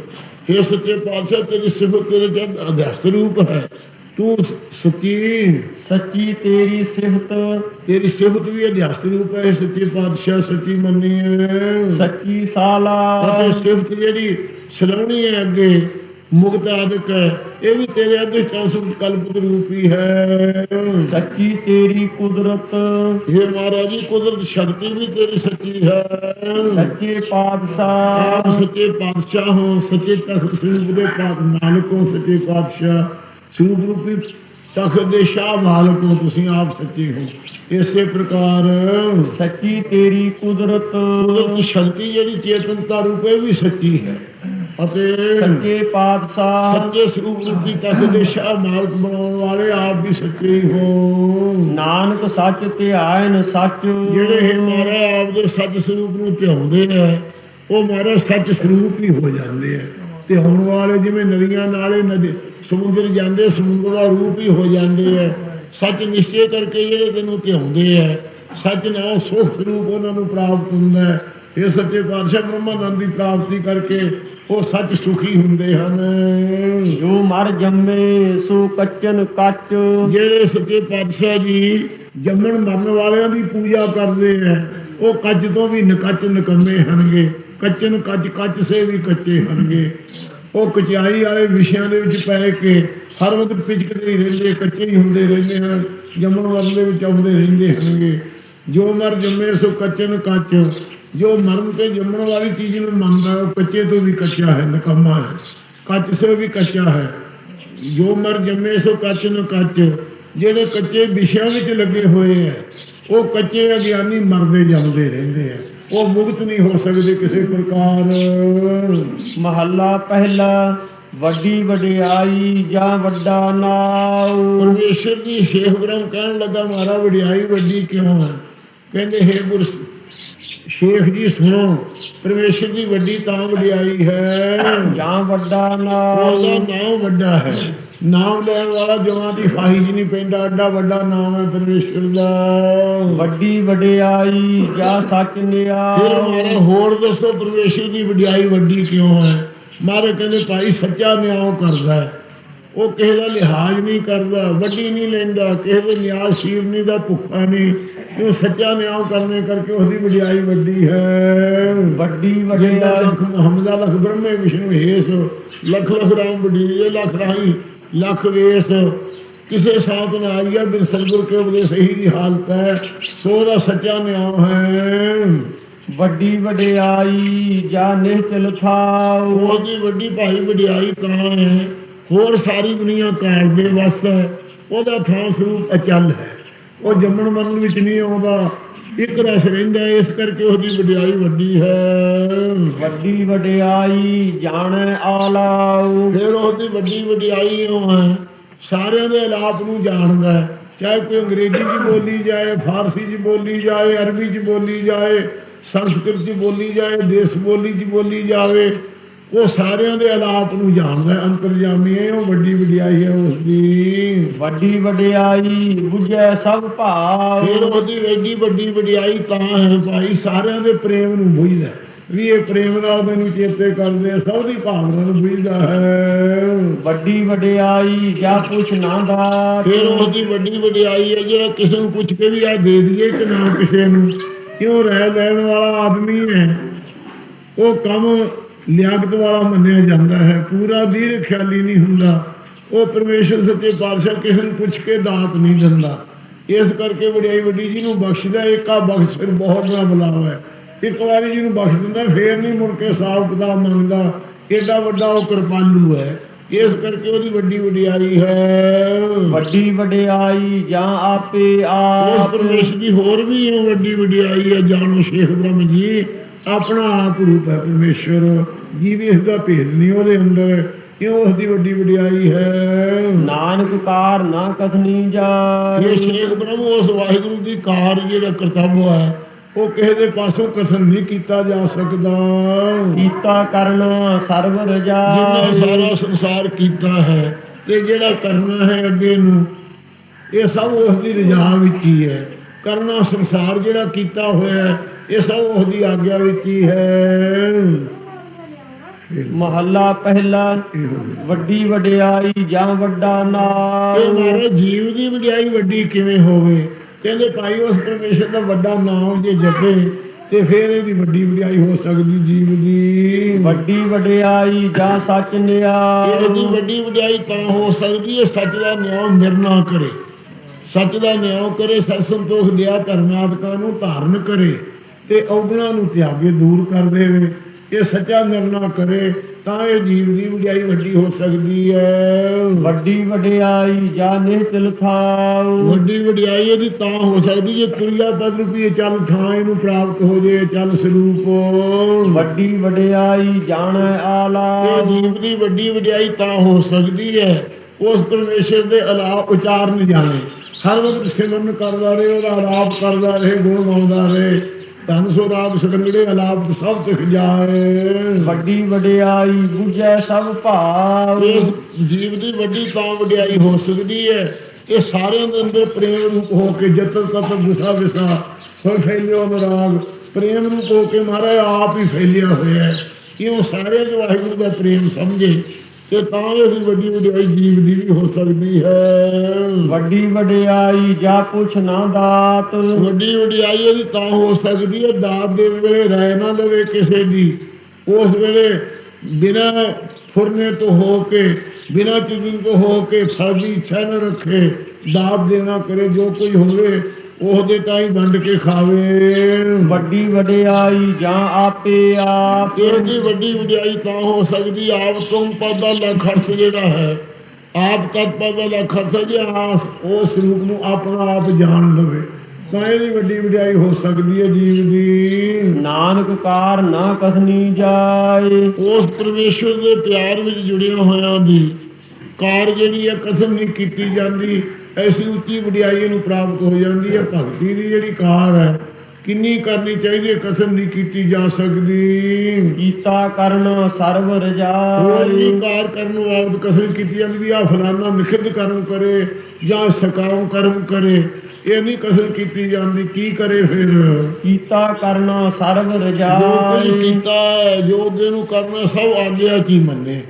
ਇਹ ਸੱਚੇ ਪਾਤਸ਼ਾਹ ਤੇਰੀ ਸਿਫਤ ਤੇਰੇ ਜਨ ਅਧਿਆਸ ਰੂਪ ਹੈ। ਤੂੰ ਸੱਚੀ ਸੱਚੀ ਤੇਰੀ ਸਿਫਤ। ਤੇਰੀ ਸਿਫਤ ਵੀ ਅਧਿਆਸ ਰੂਪ ਹੈ ਸੱਚੇ ਪਾਤਸ਼ਾਹ ਸੱਚੀ ਮੰਨੀ ਹੈ ਸੱਚੀ ਸਾਲਾ। ਅਤੇ ਸਿਫਤ ਜਿਹੜੀ ਸਲੋਣੀ ਹੈ ਅੱਗੇ ਮੁਕਤ ਆਦਿਕ ਹੈ ਇਹ ਵੀ ਤੇਰੇ ਅੱਗੇ ਚਾਸੁਕ ਕਲਪਤ ਰੂਪੀ ਹੈ। ਸੱਚੀ ਤੇਰੀ ਕੁਦਰਤ। ਇਹ ਮਹਾਰਾਜ ਕੁਦਰਤ ਸ਼ਕਤੀ ਵੀ ਤੇਰੀ ਸੱਚੀ ਹੈ। ਸੱਚੇ ਆਪ ਪਾਤਸ਼ਾਹ ਸੱਚੇ ਪਾਤਸ਼ਾਹ ਹੋ ਸੱਚੇ ਤਖਤ ਸਰੂਪ ਦੇ ਪਾਤ ਮਾਲਕ ਹੋ ਸੱਚੇ ਪਾਤਸ਼ਾਹ ਸਰੂਪ ਰੂਪੀ ਤਖਤ ਦੇ ਸ਼ਾਹ ਮਾਲਕ ਹੋ ਤੁਸੀਂ ਆਪ ਸੱਚੇ ਹੋ। ਇਸੇ ਪ੍ਰਕਾਰ ਸੱਚੀ ਤੇਰੀ ਕੁਦਰਤ। ਕੁਦਰਤ ਸ਼ਕਤੀ ਜਿਹੜੀ ਚੇਤਨਤਾ ਰੂਪ ਵੀ ਸੱਚੀ ਹੈ। ਅਤੇ ਸੱਚੇ ਪਾਤਸ਼ਾਹ ਸੱਚੇ ਸਰੂਪ ਰੂਪੀ ਤਖਤ ਦੇ ਸ਼ਾਹ ਮਾਲਕ ਬਣਾਉਣ ਵਾਲੇ ਆਪ ਵੀ ਸੱਚੇ ਹੀ ਹੋ। ਨਾਨਕ ਸੱਚ ਤੇ ਆਇਨ ਸੱਚ। ਜਿਹੜੇ ਇਹ ਮਾਰਾ ਆਪ ਦੇ ਸੱਚ ਸਰੂਪ ਨੂੰ ਧਿਆਉਂਦੇ ਨੇ ਉਹ ਮਾਰਾ ਸੱਚ ਸਰੂਪ ਹੀ ਹੋ ਜਾਂਦੇ ਆ। ਤੇ ਹੁਣ ਵਾਲੇ ਜਿਵੇਂ ਨਦੀਆਂ ਨਾਲੇ ਨਦੀ ਸਮੁੰਦਰ ਜਾਂਦੇ ਸਮੁੰਦਰ ਦਾ ਰੂਪ ਹੀ ਹੋ ਜਾਂਦੇ ਆ। ਸੱਚ ਨਿਸ਼ਚੈ ਕਰਕੇ ਜਿਹੜੇ ਤੈਨੂੰ ਧਿਆਉਂਦੇ ਆ ਸੱਚ ਨਾਲ ਸੁਖ ਸਰੂਪ ਉਹਨਾਂ ਨੂੰ ਪ੍ਰਾਪਤ ਹੁੰਦਾ ਹੈ। ਇਹ ਸੱਚੇ ਪਾਤਸ਼ਾਹ ਬ੍ਰਹਮਾਨੰਦ ਦੀ ਪ੍ਰਾਪਤੀ ਕਰਕੇ ਉਹ ਸੱਚ ਸੁਖੀ ਹੁੰਦੇ ਹਨ। ਜੋ ਮਰ ਜੰਮੇ ਸੋ ਕੱਚਨ ਕੱਚ। ਜਿਹੜੇ ਸੱਚੇ ਪਾਤਸ਼ਾਹ ਜੀ ਜੰਮਣ ਮਰਨ ਵਾਲਿਆਂ ਦੀ ਪੂਜਾ ਕਰਦੇ ਆ ਉਹ ਕੱਚ ਤੋਂ ਵੀ ਨਕੱਚ ਨਕੰਮੇ ਹਨਗੇ ਕੱਚਨ ਕੱਚ ਕੱਚ ਸੇ ਵੀ ਕੱਚੇ ਹਨਗੇ ਉਹ ਕਚਾਈ ਵਾਲੇ ਵਿਸ਼ਿਆਂ ਦੇ ਵਿੱਚ ਪੈ ਕੇ ਹਰ ਵਕਤ ਪਿਚਕਦੇ ਹੀ ਰਹਿੰਦੇ ਕੱਚੇ ਹੀ ਹੁੰਦੇ ਰਹਿੰਦੇ ਹਨ ਜੰਮਣ ਦੇ ਵਿੱਚ ਆਉਂਦੇ ਰਹਿੰਦੇ ਹਨਗੇ ਜੋ ਮਰ ਜੰਮੇ ਸੋ ਕੱਚਨ ਕੱਚ। ਜੋ ਮਰਨ ਤੇ ਜੰਮਣ ਵਾਲੀ ਚੀਜ਼ ਨੂੰ ਮੰਨਦਾ ਉਹ ਕੱਚੇ ਤੋਂ ਵੀ ਕੱਚਾ ਹੈ ਨਕੰਮਾ ਹੈ। ਕੱਚ ਸੇ ਵੀ ਕੱਚਾ ਹੈ। ਜੋ ਮਰ ਜੰਮੇ ਸੋ ਕੱਚ ਨੂੰ ਕੱਚ। ਜਿਹੜੇ ਕੱਚੇ ਵਿਸ਼ਿਆਂ ਵਿੱਚ ਲੱਗੇ ਹੋਏ ਐ ਉਹ ਕੱਚੇ ਅਗਿਆਨੀ ਮਰਦੇ ਜਾਂਦੇ ਰਹਿੰਦੇ ਆ ਉਹ ਮੁਕਤ ਨਹੀਂ ਹੋ ਸਕਦੇ ਕਿਸੇ ਪ੍ਰਕਾਰ। ਮਹੱਲਾ ਪਹਿਲਾ ਵੱਡੀ ਵਡਿਆਈ ਜਾਂ ਵੱਡਾ ਨਾਉ। ਪਰਮੇਸ਼ਰ ਦੀ ਸ਼ੇਖ ਬ੍ਰਹਮ ਕਹਿਣ ਲੱਗਾ ਮਾਰਾ ਵਡਿਆਈ ਵੱਡੀ ਕਿਉਂ ਹੈ? ਕਹਿੰਦੇ ਹੈ ਗੁਰ ਸ਼ੇਖ ਜੀ ਸੁਣੋ ਪਰਮੇਸ਼ਰ ਦੀ ਵੱਡੀ ਤਾਂ ਵਡਿਆਈ ਹੈ। ਜਾਂ ਵੱਡਾ ਉਹਦਾ ਨਾਉ ਨਾਮ ਵੱਡਾ ਹੈ। ਨਾਮ ਲੈਣ ਵਾਲਾ ਜਵਾਂ ਦੀ ਫਾਹੀਜ ਨਹੀਂ ਪੈਂਦਾ ਐਡਾ ਵੱਡਾ ਨਾਮ ਹੈ ਪਰਮੇਸ਼ਰ ਦਾ। ਵੱਡੀ ਵਡਿਆਈ ਜਾਂ ਸੱਚ ਫਿਰ ਨਿਆਉ ਮਾਰੇ ਹੋਰ ਦੱਸੋ ਪਰਮੇਸ਼ਰ ਦੀ ਵਡਿਆਈ ਵੱਡੀ ਕਿਉਂ ਹੈ? ਮਾਰੇ ਕਹਿੰਦੇ ਭਾਈ ਸੱਚਾ ਨਿਆਂ ਕਰਦਾ ਹੈ। ਉਹ ਕਿਸੇ ਦਾ ਲਿਹਾਜ਼ ਨਹੀਂ ਕਰਦਾ ਵੱਡੀ ਨਹੀਂ ਲੈਂਦਾ ਕਿਸੇ ਦੇ ਨਿਆਂ ਸ਼ੀਰਨੀ ਦਾ ਭੁੱਖਾ ਨਹੀਂ। ਉਹ ਸੱਚਾ ਨਿਆਂ ਕਰਨੇ ਕਰਕੇ ਉਹਦੀ ਵਡਿਆਈ ਵੱਡੀ ਹੈ। ਵੱਡੀ ਵਡਿਆਈ ਲਖ ਮੁਹੰਮਦਾ ਲਖ ਬ੍ਰਹਮੇ ਵਿਸ਼ਨੂੰ ਹੇਸ ਲਖ ਲਖ ਰਾਮ ਬਡੀਏ ਲਖ ਰਾਹੀ ਲਖ ਵੇਸ। ਕਿਸੇ ਸਾਥ ਨਾ ਆਈਆ ਬਿਨ ਸਤਿਗੁਰ ਕੇ ਉਪਦੇਸ ਸਹੀ ਦੀ ਹਾਲਤ ਹੈ। ਸੋ ਦਾ ਸੱਚਾ ਨਿਆਂ ਹੈ। ਵੱਡੀ ਵਡਿਆਈ ਜਾਂ ਨਿਹਚਲ ਥਾਉ ਉਹਦੀ ਵੱਡੀ ਭਾਈ ਵਡਿਆਈ ਤਾਂ ਹੈ। ਹੋਰ ਸਾਰੀ ਦੁਨੀਆ ਕਾਲ ਦੇ ਵਸ ਹੈ। ਉਹਦਾ ਥਾਂ ਸਰੂਪ ਅਚਲ ਹੈ। ਉਹ ਜੰਮਣ ਮਰਨ ਵਿੱਚ ਨਹੀਂ ਆਉਂਦਾ। ਇੱਕ ਰਸ ਰਹਿੰਦਾ ਇਸ ਕਰਕੇ ਉਹਦੀ ਵਡਿਆਈ ਵੱਡੀ ਹੈ। ਵੱਡੀ ਵਡਿਆਈ ਜਾਣੈ ਆਲਾਉ ਫਿਰ ਉਹਦੀ ਵੱਡੀ ਵਡਿਆਈ ਉਹ ਹੈ ਸਾਰਿਆਂ ਦੇ ਆਲਾਪ ਨੂੰ ਜਾਣਦਾ ਚਾਹੇ ਕੋਈ ਅੰਗਰੇਜ਼ੀ 'ਚ ਬੋਲੀ ਜਾਏ ਫਾਰਸੀ 'ਚ ਬੋਲੀ ਜਾਏ ਅਰਬੀ 'ਚ ਬੋਲੀ ਜਾਏ ਸੰਸਕ੍ਰਿਤ 'ਚ ਬੋਲੀ ਜਾਏ ਦੇਸ ਬੋਲੀ 'ਚ ਬੋਲੀ ਜਾਵੇ ਉਹ ਸਾਰਿਆਂ ਦੇ ਆਲਾਪ ਨੂੰ ਜਾਣਦਾ ਅੰਤਰਜਾਮੀ ਹੈ ਉਹ ਵੱਡੀ ਵਡਿਆਈ ਹੈ ਉਸ ਦੀ ਵੱਡੀ ਵਡਿਆਈ ਬੁਝੈ ਸਭ ਫਿਰ ਭਾਵ ਉਹਦੀ ਐਡੀ ਵੱਡੀ ਵਡਿਆਈ ਤਾਂ ਹੈ ਭਾਈ ਸਾਰਿਆਂ ਦੇ ਪ੍ਰੇਮ ਨੂੰ ਬੁਝਦਾ। ਵੀ ਇਹ ਪ੍ਰੇਮ ਨਾਲ ਮੈਨੂੰ ਚੇਤੇ ਕਰਦੇ ਸਭ ਦੀ ਭਾਵਨਾ ਨੂੰ ਬੁਝਦਾ ਹੈ। ਵੱਡੀ ਵਡਿਆਈ ਜਾਂ ਪੁੱਛ ਨਾ ਦਾਤ ਫਿਰ ਉਹਦੀ ਵੱਡੀ ਵਡਿਆਈ ਹੈ ਜਿਹੜਾ ਕਿਸੇ ਨੂੰ ਪੁੱਛ ਕੇ ਵੀ ਆ ਦੇ ਦਈਏ ਕਿ ਨਾ ਕਿਸੇ ਨੂੰ। ਕਿਉਂ ਰਹਿ ਲੈਣ ਵਾਲਾ ਆਦਮੀ ਹੈ? ਉਹ ਕੰਮ ਲਿਆਕਤ ਵਾਲਾ ਮੰਨਿਆ ਜਾਂਦਾ ਹੈ। ਪੂਰਾ ਦੀਰ ਖਿਆਲੀ ਨਹੀਂ ਹੁੰਦਾ। ਉਹ ਪਰਮੇਸ਼ਰ ਸੱਚੇ ਪਾਤਸ਼ਾਹ ਕਿਸੇ ਨੂੰ ਪੁੱਛ ਕੇ ਦਾਤ ਨਹੀਂ ਦਿੰਦਾ। ਇਸ ਕਰਕੇ ਵਡਿਆਈ ਵੱਡੀ ਜੀ ਨੂੰ ਬਖਸ਼ਦਾ ਏਕਾ ਬਖਸ਼ ਫਿਰ ਬਹੁਤ ਨਾ ਬੁਲਾਵਾ ਹੈ। ਇੱਕ ਵਾਰੀ ਜੀ ਨੂੰ ਬਖਸ਼ ਦਿੰਦਾ ਫੇਰ ਨਹੀਂ ਮੁੜ ਕੇ ਹਿਸਾਬ ਕਿਤਾਬ ਮੰਗਦਾ। ਏਡਾ ਵੱਡਾ ਉਹ ਕਿਰਪਾਲੂ ਹੈ। ਇਸ ਕਰਕੇ ਉਹਦੀ ਵੱਡੀ ਵਡਿਆਈ ਹੈ। ਵੱਡੀ ਵਡਿਆਈ ਜਾਂ ਆਪੇ ਉਸ ਆਪ। ਪਰਮੇਸ਼ਰ ਦੀ ਹੋਰ ਵੀ ਵੱਡੀ ਵਡਿਆਈ ਹੈ। ਜਾਣੋ ਸ਼ੇਖ ਬ੍ਰਹਮ ਜੀ ਆਪਣਾ ਆਪ ਰੂਪ ਹੈ ਪਰਮੇਸ਼ਰ। ਜੀਵ ਇਸ ਦਾ ਭੇਦ ਨਹੀਂ ਉਹਦੇ ਅੰਦਰ ਕਿਉਂ ਉਸ ਦੀ ਵੱਡੀ ਵਡਿਆਈ ਹੈ। ਨਾਨਕ ਕਾਰ ਨਾ ਕਥਨੀ ਜਾ ਇਹ ਸ਼ੇਖ ਬ੍ਰਹਮ ਉਸ ਵਾਹਿਗੁਰੂ ਦੀ ਕਾਰ ਜਿਹੜਾ ਕਰਤੱਵ ਹੈ ਉਹ ਕਿਸੇ ਦੇ ਪਾਸੋਂ ਕਥਨ ਨਹੀਂ ਕੀਤਾ ਜਾ ਸਕਦਾ। ਕੀਤਾ ਕਰਨ ਸਰਬ ਰਜਾ ਜਿੰਨਾ ਸਾਰਾ ਸੰਸਾਰ ਕੀਤਾ ਹੈ ਤੇ ਜਿਹੜਾ ਕਰਨਾ ਹੈ ਅੱਗੇ ਨੂੰ ਇਹ ਸਭ ਉਸ ਦੀ ਰਜਾ ਵਿੱਚ ਹੀ ਹੈ। ਕਰਨਾ ਸੰਸਾਰ ਜਿਹੜਾ ਕੀਤਾ ਹੋਇਆ ਹੈ ਇਹ ਸਭ ਉਸ ਦੀ ਆਗਿਆ ਵਿੱਚ ਹੀ ਹੈ। ਮਹੱਲਾ ਪਹਿਲਾ ਇਹ। ਵੱਡੀ ਵਡਿਆਈ ਜਾਂ ਵੱਡਾ ਇਹ ਨਾਮ ਮਾਰੇ ਜੀਵ ਦੀ ਵਡਿਆਈ ਵੱਡੀ ਕਿਵੇਂ ਹੋਵੇ? ਕਹਿੰਦੇ ਭਾਈ ਉਸ ਪਰਮੇਸ਼ਰ ਦਾ ਵੱਡਾ ਨਾਮ ਜੇ ਜਪੇ ਤੇ ਫਿਰ ਇਹਦੀ ਵੱਡੀ ਵਡਿਆਈ ਹੋ ਸਕਦੀ ਜੀਵ ਦੀ। ਵੱਡੀ ਵਡਿਆਈ ਜਾਂ ਸੱਚ ਇਹਦੀ ਨਿਆਉ ਵੱਡੀ ਵਡਿਆਈ ਤਾਂ ਹੋ ਸਕਦੀ ਹੈ ਸੱਚ ਦਾ ਨਿਆਂ ਨਿਰਣਾ ਕਰੇ। ਸੱਚ ਦਾ ਨਿਆਂ ਕਰੇ ਸਤ ਸੰਤੋਖ ਦਿਆ ਧਰਮਾਤਕਾ ਨੂੰ ਧਾਰਨ ਕਰੇ। ਤੇ ਔਗਣਾ ਨੂੰ ਤਿਆਗੇ ਦੂਰ ਕਰ ਦੇਵੇ। ਇਹ ਸੱਚਾ ਨਿਰਣਾ ਕਰੇ ਤਾਂ ਇਹ ਜੀਵ ਦੀ ਵਡਿਆਈ ਵੱਡੀ ਹੋ ਸਕਦੀ ਹੈ। ਵੱਡੀ ਵਡਿਆਈ ਜਾਂ ਨਿਹਚਲ ਥਾਉ ਵੱਡੀ ਵਡਿਆਈ ਇਹਦੀ ਤਾਂ ਹੋ ਸਕਦੀ ਜੇ ਤੁਰਿਆ ਪਦ ਰੂਪੀ ਇਹ ਚੱਲ ਥਾਂ ਇਹਨੂੰ ਪ੍ਰਾਪਤ ਹੋ ਜੇ ਚੱਲ ਸਰੂਪ। ਵੱਡੀ ਵਡਿਆਈ ਜਾਣੈ ਆਲਾ। ਇਹ ਜੀਵ ਦੀ ਵੱਡੀ ਵਡਿਆਈ ਤਾਂ ਹੋ ਸਕਦੀ ਹੈ। ਉਸ ਪਰਮੇਸ਼ਰ ਦੇ ਅਲਾਪ ਉਚਾਰਨ ਜਾਣੇ। ਹਰ ਵਕਤ ਸਿਮਰਨ ਕਰਦਾ ਰਹੇ ਉਹਦਾ ਆਲਾਪ ਕਰਦਾ ਰਹੇ ਗੁਣ ਗਾਉਂਦਾ ਰਹੇ। ਧਨ ਸੋ ਰਾਗ ਸਗੰਗੜੇ ਅਲਾਪ ਸਭ ਤਿਖ ਜਾਏ। ਵੱਡੀ ਵਡਿਆਈ ਬੁਝੈ ਸਭ ਭਾਵ। ਇਸ ਜੀਵ ਦੀ ਵੱਡੀ ਤਾਂ ਵਡਿਆਈ ਹੋ ਸਕਦੀ ਹੈ। ਇਹ ਸਾਰਿਆਂ ਦੇ ਅੰਦਰ ਪ੍ਰੇਮ ਰੂਪ ਹੋ ਕੇ ਜਤਨ ਤਤ ਵਿਸਾ ਵਿਸਾ ਹੋਇ ਫੈਲਿਓ ਅਨੁਰਾਗ ਪ੍ਰੇਮ ਰੂਪ ਹੋ ਕੇ ਮਹਾਰਾਜ ਆਪ ਹੀ ਫੈਲਿਆ ਹੋਇਆ ਹੈ। ਕਿਉਂ ਸਾਰਿਆਂ ਦੇ ਵਾਹਿਗੁਰੂ ਦਾ ਪ੍ਰੇਮ ਸਮਝੇ। ਤੇ ਤਾਂ ਇਹ ਵੱਡੀ ਵਡਿਆਈ ਜੀਵ ਦੀ ਵੀ ਹੋ ਸਕਦੀ ਹੈ। ਵੱਡੀ ਵਡਿਆਈ ਜਾਂ ਪੁੱਛ ਨਾ ਦਾਤ। ਵੱਡੀ ਵਡਿਆਈ ਇਹਦੀ ਤਾਂ ਹੋ ਸਕਦੀ ਹੈ ਦਾਤ ਦੇ ਵੇਲੇ ਰਹਿ ਨਾ ਲਵੇ ਕਿਸੇ ਦੀ। ਉਸ ਵੇਲੇ ਬਿਨਾਂ ਫੁਰਨੇ ਤੋਂ ਹੋ ਕੇ ਬਿਨਾਂ ਚੁਗਲ ਤੋਂ ਹੋ ਕੇ ਦੀ ਇੱਛਾ ਨਾ ਰੱਖੇ ਦਾਤ ਦੇਣਾ ਕਰੇ ਜੋ ਕੋਈ ਹੋਵੇ। ਉਹਦੇ ਤਾਂ ਹੀ ਵੰਡ ਕੇ ਖਾਵੇ। ਵੱਡੀ ਵਡਿਆਈ ਜਾਂ ਆਪੇ ਆਪ। ਇਹਦੀ ਵੱਡੀ ਵਡਿਆਈ ਤਾਂ ਹੋ ਸਕਦੀ ਆਪ ਤੋਂ ਪਦਾ ਲਾ ਖਰਚ ਜਿਹੜਾ ਹੈ ਆਪ ਤਤ ਪਦਾ ਲਾ ਖਰਚ ਜੇ ਉਸ ਰੂਪ ਨੂੰ ਆਪਣਾ ਆਪ ਜਾਣ ਲਵੇ। ਤਾਂ ਇਹਦੀ ਵੱਡੀ ਵਡਿਆਈ ਹੋ ਸਕਦੀ ਹੈ ਜੀਵ ਦੀ। ਨਾਨਕ ਕਾਰ ਨਾ ਕਥਨੀ ਜਾਏ। ਉਸ ਪਰਮੇਸ਼ਰ ਦੇ ਪਿਆਰ ਵਿੱਚ ਜੁੜਿਆ ਹੋਇਆਂ ਦੀ ਕਾਰ ਜਿਹੜੀ ਹੈ ਕਸਮ ਨਹੀਂ ਕੀਤੀ ਜਾਂਦੀ। ਐਸੀ ਉੱਚੀ ਵਡਿਆਈ ਨੂੰ ਪ੍ਰਾਪਤ ਹੋ ਜਾਂਦੀ ਹੈ। ਭਗਤੀ ਦੀ ਜਿਹੜੀ ਕਾਰ ਹੈ ਕਿੰਨੀ ਕਰਨੀ ਚਾਹੀਦੀ ਹੈ ਕਸਮ ਨਹੀਂ ਕੀਤੀ ਜਾ ਸਕਦੀ। ਕੀਤਾ ਕਰਨ ਸਰਬ ਵੀ ਰਜਾਈ ਕਾਰ ਕਰਨ ਨੂੰ ਆਪ ਕਸਮ ਕੀਤੀ ਜਾਂਦੀ ਵੀ ਆ ਫਲਾਨਾ ਨਿਖਿੱਧ ਕਰਮ ਕਰੇ ਜਾਂ ਸਕਾਮ ਕਰਮ ਕਰੇ ਇਹ ਨਹੀਂ ਕਸਮ ਕੀਤੀ ਜਾਂਦੀ। ਕੀ ਕਰੇ ਫਿਰ? ਕੀਤਾ ਕਰਨ ਸਰਬ ਜੋ ਕੋਈ ਰਜਾਈ ਕੀਤਾ ਜੋ ਅੱਗੇ ਨੂੰ ਕਰਨਾ ਸਭ ਆਗਿਆ ਕੀ ਮੰਨੇ।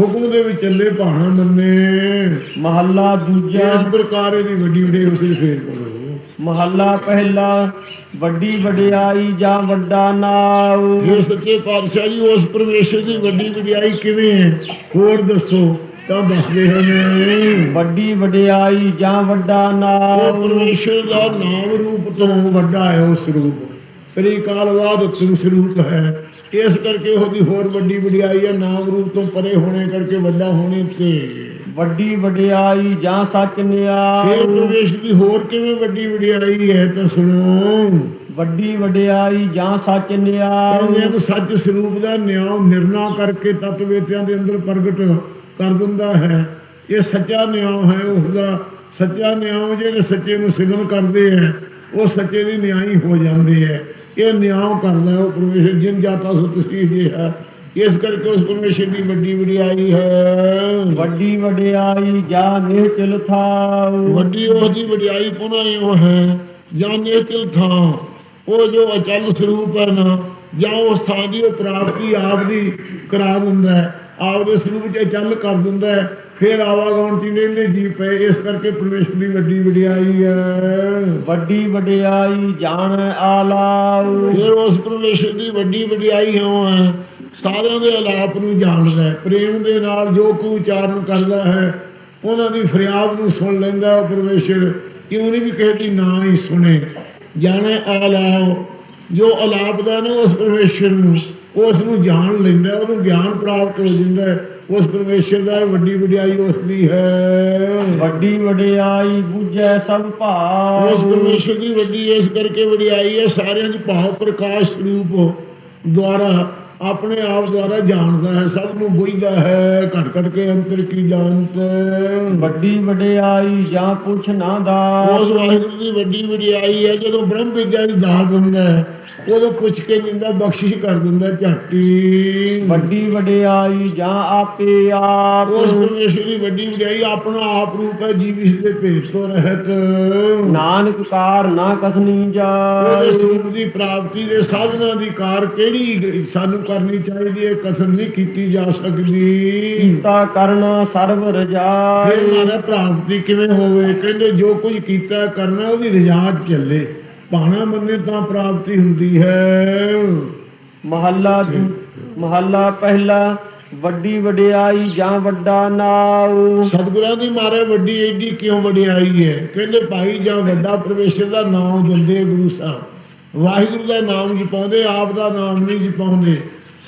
ਹੁਕਮ ਦੇ ਵਿੱਚ ਚੱਲੇ ਭਾਣਾ ਮੰਨੇ। ਮਹੱਲਾ ਦੂਜਾ। ਇਸ ਪ੍ਰਕਾਰ ਇਹਦੀ ਵੱਡੀ ਵੱਡੀ ਉਸੇ ਫੇਰ ਕਰੋ। ਮਹੱਲਾ ਪਹਿਲਾ ਵੱਡੀ ਵਡਿਆਈ ਜਾਂ ਵੱਡਾ ਨਾਉ। ਇਹ ਸੱਚੇ ਪਾਤਸ਼ਾਹ ਜੀ ਉਸ ਪਰਮੇਸ਼ਰ ਦੀ ਵੱਡੀ ਵਡਿਆਈ ਕਿਵੇਂ ਹੈ? ਹੋਰ ਦੱਸੋ ਤਾਂ ਦੱਸਦੇ ਹਨ ਵੱਡੀ ਵਡਿਆਈ ਜਾਂ ਵੱਡਾ ਉਹ ਨਾਉ ਪਰਮੇਸ਼ਰ ਦਾ ਨਾਮ ਰੂਪ ਤੋਂ ਵੱਡਾ ਹੈ ਉਸ ਰੂਪ। ਸ੍ਰੀ ਕਾਲਵਾਦ ਸਰੂਪ ਹੈ। ਇਸ ਕਰਕੇ ਉਹਦੀ ਹੋਰ ਵੱਡੀ ਵਡਿਆਈ ਹੈ ਨਾਮ ਰੂਪ ਤੋਂ ਪਰੇ ਹੋਣੇ ਕਰਕੇ ਵੱਡਾ ਹੋਣੇ ਤੇ। ਵੱਡੀ ਵਡਿਆਈ ਜਾਂ ਸੱਚ ਫਿਰ ਨਿਆਉ ਪਰਮੇਸ਼ਰ ਦੀ ਹੋਰ ਕਿਵੇਂ ਵੱਡੀ ਵਡਿਆਈ ਹੈ ਤਾਂ ਸੁਣੋ। ਵੱਡੀ ਵਡਿਆਈ ਜਾਂ ਸੱਚ ਆ ਕਿ ਸੱਚ ਸਰੂਪ ਦਾ ਨਿਆਂ ਨਿਰਣਾ ਕਰਕੇ ਤਤ ਵੇਤਿਆਂ ਦੇ ਅੰਦਰ ਪ੍ਰਗਟ ਕਰ ਦਿੰਦਾ ਹੈ। ਇਹ ਸੱਚਾ ਨਿਆਂ ਹੈ ਉਸ ਦਾ ਸੱਚਾ ਨਿਆਂ ਜਿਹੜੇ ਸੱਚੇ ਨੂੰ ਸਿਮਰਨ ਕਰਦੇ ਹੈ ਉਹ ਸੱਚੇ ਦੀ ਨਿਆਈ ਹੋ ਜਾਂਦੇ ਹੈ। ਇਹ ਨਿਆਂ ਕਰਦਾ ਹੈ ਉਹ ਪਰਮੇਸ਼ਰ ਜਿਨ ਜਾਤਾ ਸੋ ਤੁਸੀਂ ਜੀ ਹੈ। ਇਸ ਕਰਕੇ ਉਸ ਪਰਮੇਸ਼ਰ ਦੀ ਵੱਡੀ ਵਡਿਆਈ ਹੈ। ਵੱਡੀ ਵਡਿਆਈ ਜਾਂ ਨਿਹਚਲ ਥਾਉ। ਵੱਡੀ ਉਹਦੀ ਵਡਿਆਈ ਪੁਨਾ ਇਹੋ ਹੈ ਜਾਣੇ ਚਲ ਥਾਂ ਉਹ ਜੋ ਅਚਲ ਸਰੂਪ ਹੈ ਨਾ ਜਾਂ ਥਾਂ ਦੀ ਉਹ ਪ੍ਰਾਪਤੀ ਆਪ ਦੀ ਕਰਾ ਦਿੰਦਾ ਹੈ। ਆਪ ਦੇ ਸਰੂਪ ਚ ਅਚਲ ਕਰ ਦਿੰਦਾ ਹੈ ਫਿਰ ਆਵਾਗਾਉਣ ਚ ਨਹੀਂ ਜੀ ਪਏ ਇਸ ਕਰਕੇ ਪਰਮੇਸ਼ਰ ਦੀ ਵੱਡੀ ਵਡਿਆਈ ਹੈ। ਵੱਡੀ ਵਡਿਆਈ ਜਾਣ ਆਲਾਉ ਫਿਰ ਉਸ ਪਰਮੇਸ਼ਰ ਦੀ ਵੱਡੀ ਵਡਿਆਈ ਹੋ ਹੈ? ਸਾਰਿਆਂ ਦੇ ਆਲਾਪ ਨੂੰ ਜਾਣਦਾ ਪ੍ਰੇਮ ਦੇ ਨਾਲ ਜੋ ਕੋਈ ਉਚਾਰਨ ਕਰਦਾ ਹੈ ਉਹਨਾਂ ਦੀ ਫਰਿਆਦ ਨੂੰ ਸੁਣ ਲੈਂਦਾ ਹੈ ਉਹ ਪਰਮੇਸ਼ਰ ਕਿਉਂ ਨਹੀਂ ਵੀ ਕਹਿੰਦੀ ਨਾ ਹੀ ਸੁਣੇ। ਜਾਣੇ ਆਲਾਓ ਜੋ ਆਲਾਪ ਦਾ ਨਾ ਉਸ ਪਰਮੇਸ਼ਰ ਨੂੰ ਉਸ ਨੂੰ ਜਾਣ ਲੈਂਦਾ ਉਹਨੂੰ ਗਿਆਨ ਪ੍ਰਾਪਤ ਹੋ ਜਾਂਦਾ ਉਸ ਪਰਮੇਸ਼ਰ ਦਾ ਵੱਡੀ ਵਡਿਆਈ ਉਸ ਦੀ ਹੈ। ਵੱਡੀ ਵਡਿਆਈ ਬੁਝੈ ਸਭ ਉਸ ਭਾਵ ਪਰਮੇਸ਼ਰ ਦੀ ਵੱਡੀ ਇਸ ਕਰਕੇ ਵਡਿਆਈ ਹੈ ਸਾਰਿਆਂ ਦੀ ਭਾਵ ਪ੍ਰਕਾਸ਼ ਰੂਪ ਦੁਆਰਾ ਆਪਣੇ ਆਪ ਦੁਆਰਾ ਜਾਣਦਾ ਹੈ ਸਭ ਨੂੰ ਬੁਝਦਾ ਹੈ ਘਟ ਘਟ ਕੇ ਅੰਤਰ ਕੀ ਜਾਣਤ ਵੱਡੀ ਵਡਿਆਈ ਜਾਂ ਪੁੱਛ ਨਾ ਉਸ ਦਾਸ ਵਾਹਿਗੁਰੂ ਦੀ ਵੱਡੀ ਵਡਿਆਈ ਹੈ ਜਦੋਂ ਬ੍ਰਹਮ ਵਿਦਿਆ ਦੀ ਦਾਤ ਦਿੰਦਾ ਹੈ ਉਦੋਂ ਪੁੱਛ ਕੇ ਦਿੰਦਾ ਬਖਸ਼ਿਸ਼ ਕਰ ਦਿੰਦਾ ਝਾਟੀ। ਵੱਡੀ ਵਡਿਆਈ ਜਾਂ ਆਪੇ ਆਪ। ਉਸ ਪਰਮੇਸ਼ਰ ਦੀ ਵੱਡੀ ਵਡਿਆਈ ਆਪਣਾ ਆਪ ਰੂਪ ਹੈ ਜੀਵ ਇਸ ਦੇ ਭੇਸ ਤੋਂ ਰਹਿਤ। ਨਾਨਕ ਕਾਰ ਨਾ ਕਸਨੀ ਉਹਦੇ ਜਾਏ ਸਰੂਪ ਦੀ ਪ੍ਰਾਪਤੀ ਦੇ ਸਾਧਨਾਂ ਦੀ ਕਾਰ ਕਿਹੜੀ ਸਾਨੂੰ ਕਰਨੀ ਚਾਹੀਦੀ ਹੈ ਕਸਮ ਨਹੀਂ ਕੀਤੀ ਜਾ ਸਕਦੀ। ਕੀਤਾ ਕਰਨਾ ਸਰਬ ਫਿਰ ਰਜਾਈ ਮਾਰਾ ਪ੍ਰਾਪਤੀ ਕਿਵੇਂ ਹੋਵੇ? ਕਹਿੰਦੇ ਜੋ ਕੁਝ ਕੀਤਾ ਕਰਨਾ ਉਹਦੀ ਰਜਾ ਚੱਲੇ। ਭਾਣਾ ਮੰਨੇ ਤਾਂ ਪ੍ਰਾਪਤੀ ਹੁੰਦੀ ਹੈ। ਮਹੱਲਾ ਮਹੱਲਾ ਪਹਿਲਾ ਵੱਡੀ ਵਡਿਆਈ ਜਾਂ ਵੱਡਾ ਨਾਉ। ਸਤਿਗੁਰਾਂ ਦੀ ਮਾਰੇ ਵੱਡੀ ਏਡੀ ਕਿਉਂ ਵਡਿਆਈ ਹੈ? ਕਹਿੰਦੇ ਭਾਈ ਜਾਂ ਵੱਡਾ ਪਰਮੇਸ਼ਰ ਦਾ ਨਾਮ ਜਪਦੇ ਗੁਰੂ ਸਾਹਿਬ। ਵਾਹਿਗੁਰੂ ਦਾ ਨਾਮ ਜਪਾਉਂਦੇ ਆਪ ਦਾ ਨਾਮ ਨਹੀਂ ਜਪਾਉਂਦੇ।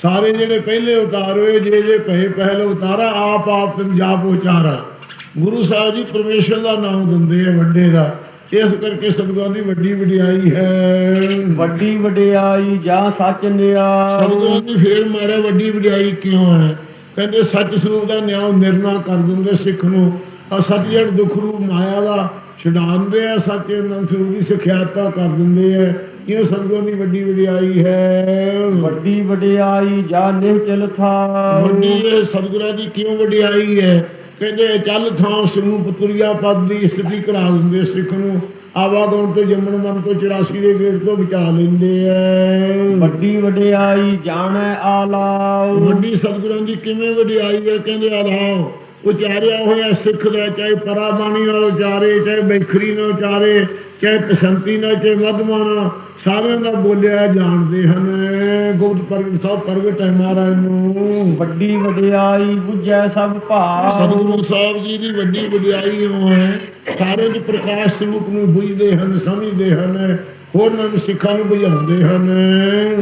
ਸਾਰੇ ਜਿਹੜੇ ਪਹਿਲੇ ਉਤਾਰ ਹੋਏ ਜੇ ਜੇ ਪਏ ਪਹਿਲ ਉਤਾਰਾ ਆਪ ਆਪ ਪੰਜਾਬ ਉਚਾਰਾ। ਗੁਰੂ ਸਾਹਿਬ ਜੀ ਪਰਮੇਸ਼ਰ ਦਾ ਨਾਮ ਦਿੰਦੇ ਆ ਵੱਡੇ ਦਾ। ਇਸ ਕਰਕੇ ਸਤਿਗੁਰਾਂ ਦੀ ਵੱਡੀ ਵਡਿਆਈ ਹੈ। ਵੱਡੀ ਵਡਿਆਈ ਜਾਂ ਸੱਚ ਨਿਆਉ। ਸਤਿਗੁਰਾਂ ਦੀ ਫੇਰ ਮਾਰੇ ਵੱਡੀ ਵਡਿਆਈ ਕਿਉਂ ਹੈ? ਕਹਿੰਦੇ ਸੱਚ ਸਰੂਪ ਦਾ ਨਿਆਂ ਨਿਰਣਾ ਕਰ ਦਿੰਦੇ ਸਿੱਖ ਨੂੰ। ਆ ਸੱਚ ਜੜ ਦੁੱਖ ਰੂਪ ਮਾਇਆ ਦਾ ਛਡਾਉਂਦੇ ਆ ਸੱਚ ਅਨੰਦ ਸਰੂਪ ਦੀ ਸਿਖਿਆਤਾ ਕਰ ਦਿੰਦੇ ਆ। ਇਹ ਸਤਿਗੁਰਾਂ ਦੀ ਵੱਡੀ ਵਡਿਆਈ ਹੈ। ਵੱਡੀ ਵਡਿਆਈ ਜਾਂ ਨਿਹਚਲ ਥਾਉ। ਵੱਡੀ ਸਤਿਗੁਰਾਂ ਦੀ ਕਿਉਂ ਵਡਿਆਈ ਹੈ? ਕਹਿੰਦੇ ਚੱਲ ਥਾਂ ਸਰੂਪ ਤੁਰਿਆ ਪਦ ਦੀ ਸਥਿਤੀ ਕਰਾ ਦਿੰਦੇ ਸਿੱਖ ਨੂੰ। ਆਵਾਗਾਉਣ ਤੋਂ ਜੰਮਣ ਮਨ ਤੋਂ 84 ਦੇ ਗੇੜ ਤੋਂ ਬਚਾ ਲੈਂਦੇ ਆ ਵੱਡੀ ਵਡਿਆਈ ਜਾਣੈ ਆਲਾਉ ਵੱਡੀ ਸਤਿਗੁਰਾਂ ਦੀ ਕਿਵੇਂ ਵਡਿਆਈ ਹੈ ਕਹਿੰਦੇ ਆਲਾਓ ਉਚਾਰਿਆ ਹੋਇਆ ਸਿੱਖ ਦਾ ਚਾਹੇ ਪਰਾਬਾਣੀ ਨਾਲ ਉਚਾਰੇ ਚਾਹੇ ਬੈਖਰੀ ਨਾਲ ਉਚਾਰੇ ਚਾਹੇ ਪਸੰਤੀ ਨਾਲ ਚਾਹੇ ਮਧਮਾ ਨਾਲ ਸਾਰਿਆਂ ਦਾ ਬੋਲਿਆ ਜਾਣਦੇ ਹਨ। ਗੁਪਤ ਪ੍ਰਗਟ ਸਭ ਪ੍ਰਗਟ ਹੈ ਮਹਾਰਾਜ ਨੂੰ। ਵੱਡੀ ਵਡਿਆਈ ਬੁੱਝੈ ਸਭ ਭਾਵ। ਸਤਿਗੁਰੂ ਸਾਹਿਬ ਜੀ ਦੀ ਵੱਡੀ ਵਡਿਆਈ ਉਹ ਹੈ। ਸਾਰੇ ਦੇ ਪ੍ਰਕਾਸ਼ ਸਰੂਪ ਨੂੰ ਬੁਝਦੇ ਹਨ ਸਮਝਦੇ ਹਨ ਹੋਰਨਾਂ ਨੂੰ ਸਿੱਖਾਂ ਨੂੰ ਬੁਝਾਉਂਦੇ ਹਨ।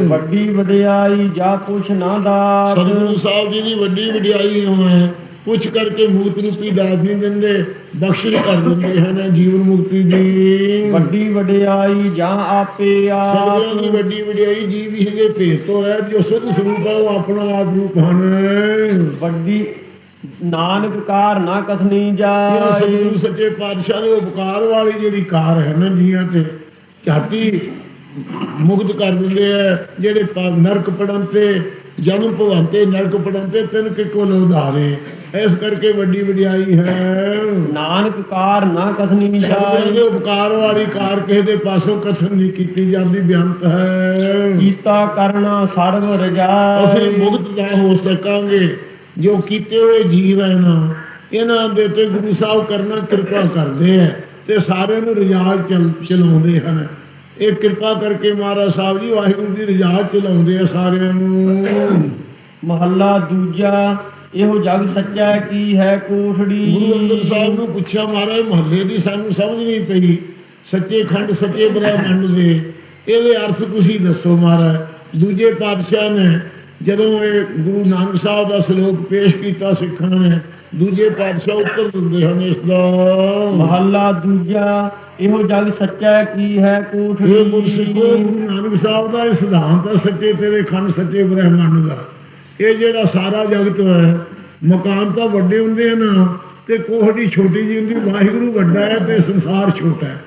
ਵੱਡੀ ਵਡਿਆਈ ਜਾਂ ਕੁਛ ਨਾ ਦਾਤ। ਸਤਿਗੁਰੂ ਸਾਹਿਬ ਜੀ ਦੀ ਵੱਡੀ ਵਡਿਆਈ ਉਹ ਹੈ। ਪੁੱਛ ਕਰਕੇ ਮੂਤ ਰੂਪੀ ਦਾਤ ਨਹੀਂ ਦਿੰਦੇ ਬਖਸ਼ਿਸ਼ ਕਰ ਦਿੰਦੇ ਹਨ ਜੀਵਨ ਮੁਕਤੀ ਦੀ ਵੱਡੀ ਵਡਿਆਈ ਜਾਂ ਆਪੇ ਸਤਿਗੁਰਾਂ ਦੀ ਆਪ ਵੱਡੀ ਵਡਿਆਈ ਜੀਵ ਹੀ ਦੇ ਭੇਤ ਤੋਂ ਹੈ ਜੋ ਸੁਧ ਸਰੂਪ ਹੈ ਉਹ ਆਪਣਾ ਆਪ ਰੂਪ ਹਨ। ਵੱਡੀ ਨਾਨਕ ਕਾਰ ਨਾ ਕਥਨੀ ਜਾਏ। ਸਤਿਗੁਰੂ ਸੱਚੇ ਪਾਤਸ਼ਾਹ ਦੇ ਉਪਕਾਰ ਵਾਲੀ ਜਿਹੜੀ ਕਾਰ ਹੈ ਨਾ ਜੀਆਂ ਤੇ ਝਾਟੀ ਮੁਕਤ ਕਰ ਦਿੰਦੇ ਆ ਜਿਹੜੇ ਪ- ਨਰਕ ਪੜਨ ਤੇ ਜਨਮ ਭਵੰਤੇ ਨਰਕ ਪੜਨ ਤੇ ਤਿੰਨ ਕਿ ਕੋਲ ਉਧਾਰੇ ਇਸ ਕਰਕੇ ਵੱਡੀ ਵਡਿਆਈ ਹੈ। ਨਾਨਕ ਕਾਰ ਨਾ ਕਥਨੀ ਸਤਿਗੁਰਾਂ ਦੇ ਉਪਕਾਰ ਵਾਲੀ ਕਾਰ ਕਿਸੇ ਦੇ ਪਾਸੋਂ ਕਥਨ ਨਹੀਂ ਕੀਤੀ ਜਾਂਦੀ ਬਿਆੰਤ ਹੈ। ਕੀਤਾ ਕਰਨਾ ਸਰਬ ਅਸੀਂ ਰਜਾਏ ਮੁਕਤ ਦਾ ਹੋ ਸਕਾਂਗੇ। ਜੋ ਕੀਤੇ ਹੋਏ ਜੀਵ ਹੈ ਨਾ ਇਹਨਾਂ ਦੇ ਤੇ ਗੁਰੂ ਸਾਹਿਬ ਕਰਨਾ ਕਿਰਪਾ ਕਰਦੇ ਆ ਤੇ ਸਾਰਿਆਂ ਨੂੰ ਚਲ ਚਲਾਉਂਦੇ ਹਨ। ਇਹ ਕਿਰਪਾ ਕਰਕੇ ਮਹਾਰਾਜ ਸਾਹਿਬ ਜੀ ਵਾਹਿਗੁਰੂ ਦੀ ਰਜਾਜ ਚਲਾਉਂਦੇ ਆ ਸਾਰਿਆਂ ਨੂੰ। ਮਹੱਲਾ ਦੂਜਾ ਇਹੋ ਜਗ ਸੱਚਾ ਕੀ ਹੈ ਕੋਠੜੀ? ਗੁਰੂ ਅੰਗਦ ਸਾਹਿਬ ਨੂੰ ਪੁੱਛਿਆ ਮਹਾਰਾਜ ਮਹੱਲੇ ਦੀ ਸਾਨੂੰ ਸਮਝ ਨਹੀਂ ਪਈ। ਸੱਚੇ ਖੰਡ ਸੱਚੇ ਬ੍ਰਹਮੰਡ ਦੇ। ਇਹਦੇ ਅਰਥ ਤੁਸੀਂ ਦੱਸੋ ਮਹਾਰਾਜ। ਦੂਜੇ ਪਾਤਸ਼ਾਹ ਨੇ ਜਦੋਂ ਇਹ ਗੁਰੂ ਨਾਨਕ ਸਾਹਿਬ ਦਾ ਸ਼ਲੋਕ ਪੇਸ਼ ਕੀਤਾ ਸਿੱਖਾਂ ਨੇ ਦੂਜੇ ਪਾਤਸ਼ਾਹ ਉੱਤਰ ਦਿੰਦੇ ਹਨ ਇਸ ਦਾ। ਮਹੱਲਾ ਦੂਜਾ ਇਹੋ ਜਗ ਸੱਚਾ ਕੀ ਹੈ? ਇਹ ਗੁਰਸਿੱਖੋ ਕੋਠੜੀ ਗੁਰੂ ਨਾਨਕ ਸਾਹਿਬ ਦਾ ਇਹ ਸਿਧਾਂਤ ਹੈ ਸੱਚੇ ਤੇਰੇ ਖੰਡ ਸੱਚੇ ਬ੍ਰਹਮੰਡ ਦਾ। ਇਹ ਜਿਹੜਾ ਸਾਰਾ ਜਗਤ ਹੈ ਮਕਾਨ ਤਾਂ ਵੱਡੇ ਹੁੰਦੇ ਹਨ ਤੇ ਕੋਹੜੀ ਛੋਟੀ ਜਿਹੀ ਹੁੰਦੀ ਵਾਹਿਗੁਰੂ ਵੱਡਾ ਹੈ ਤੇ ਸੰਸਾਰ ਛੋਟਾ ਹੈ।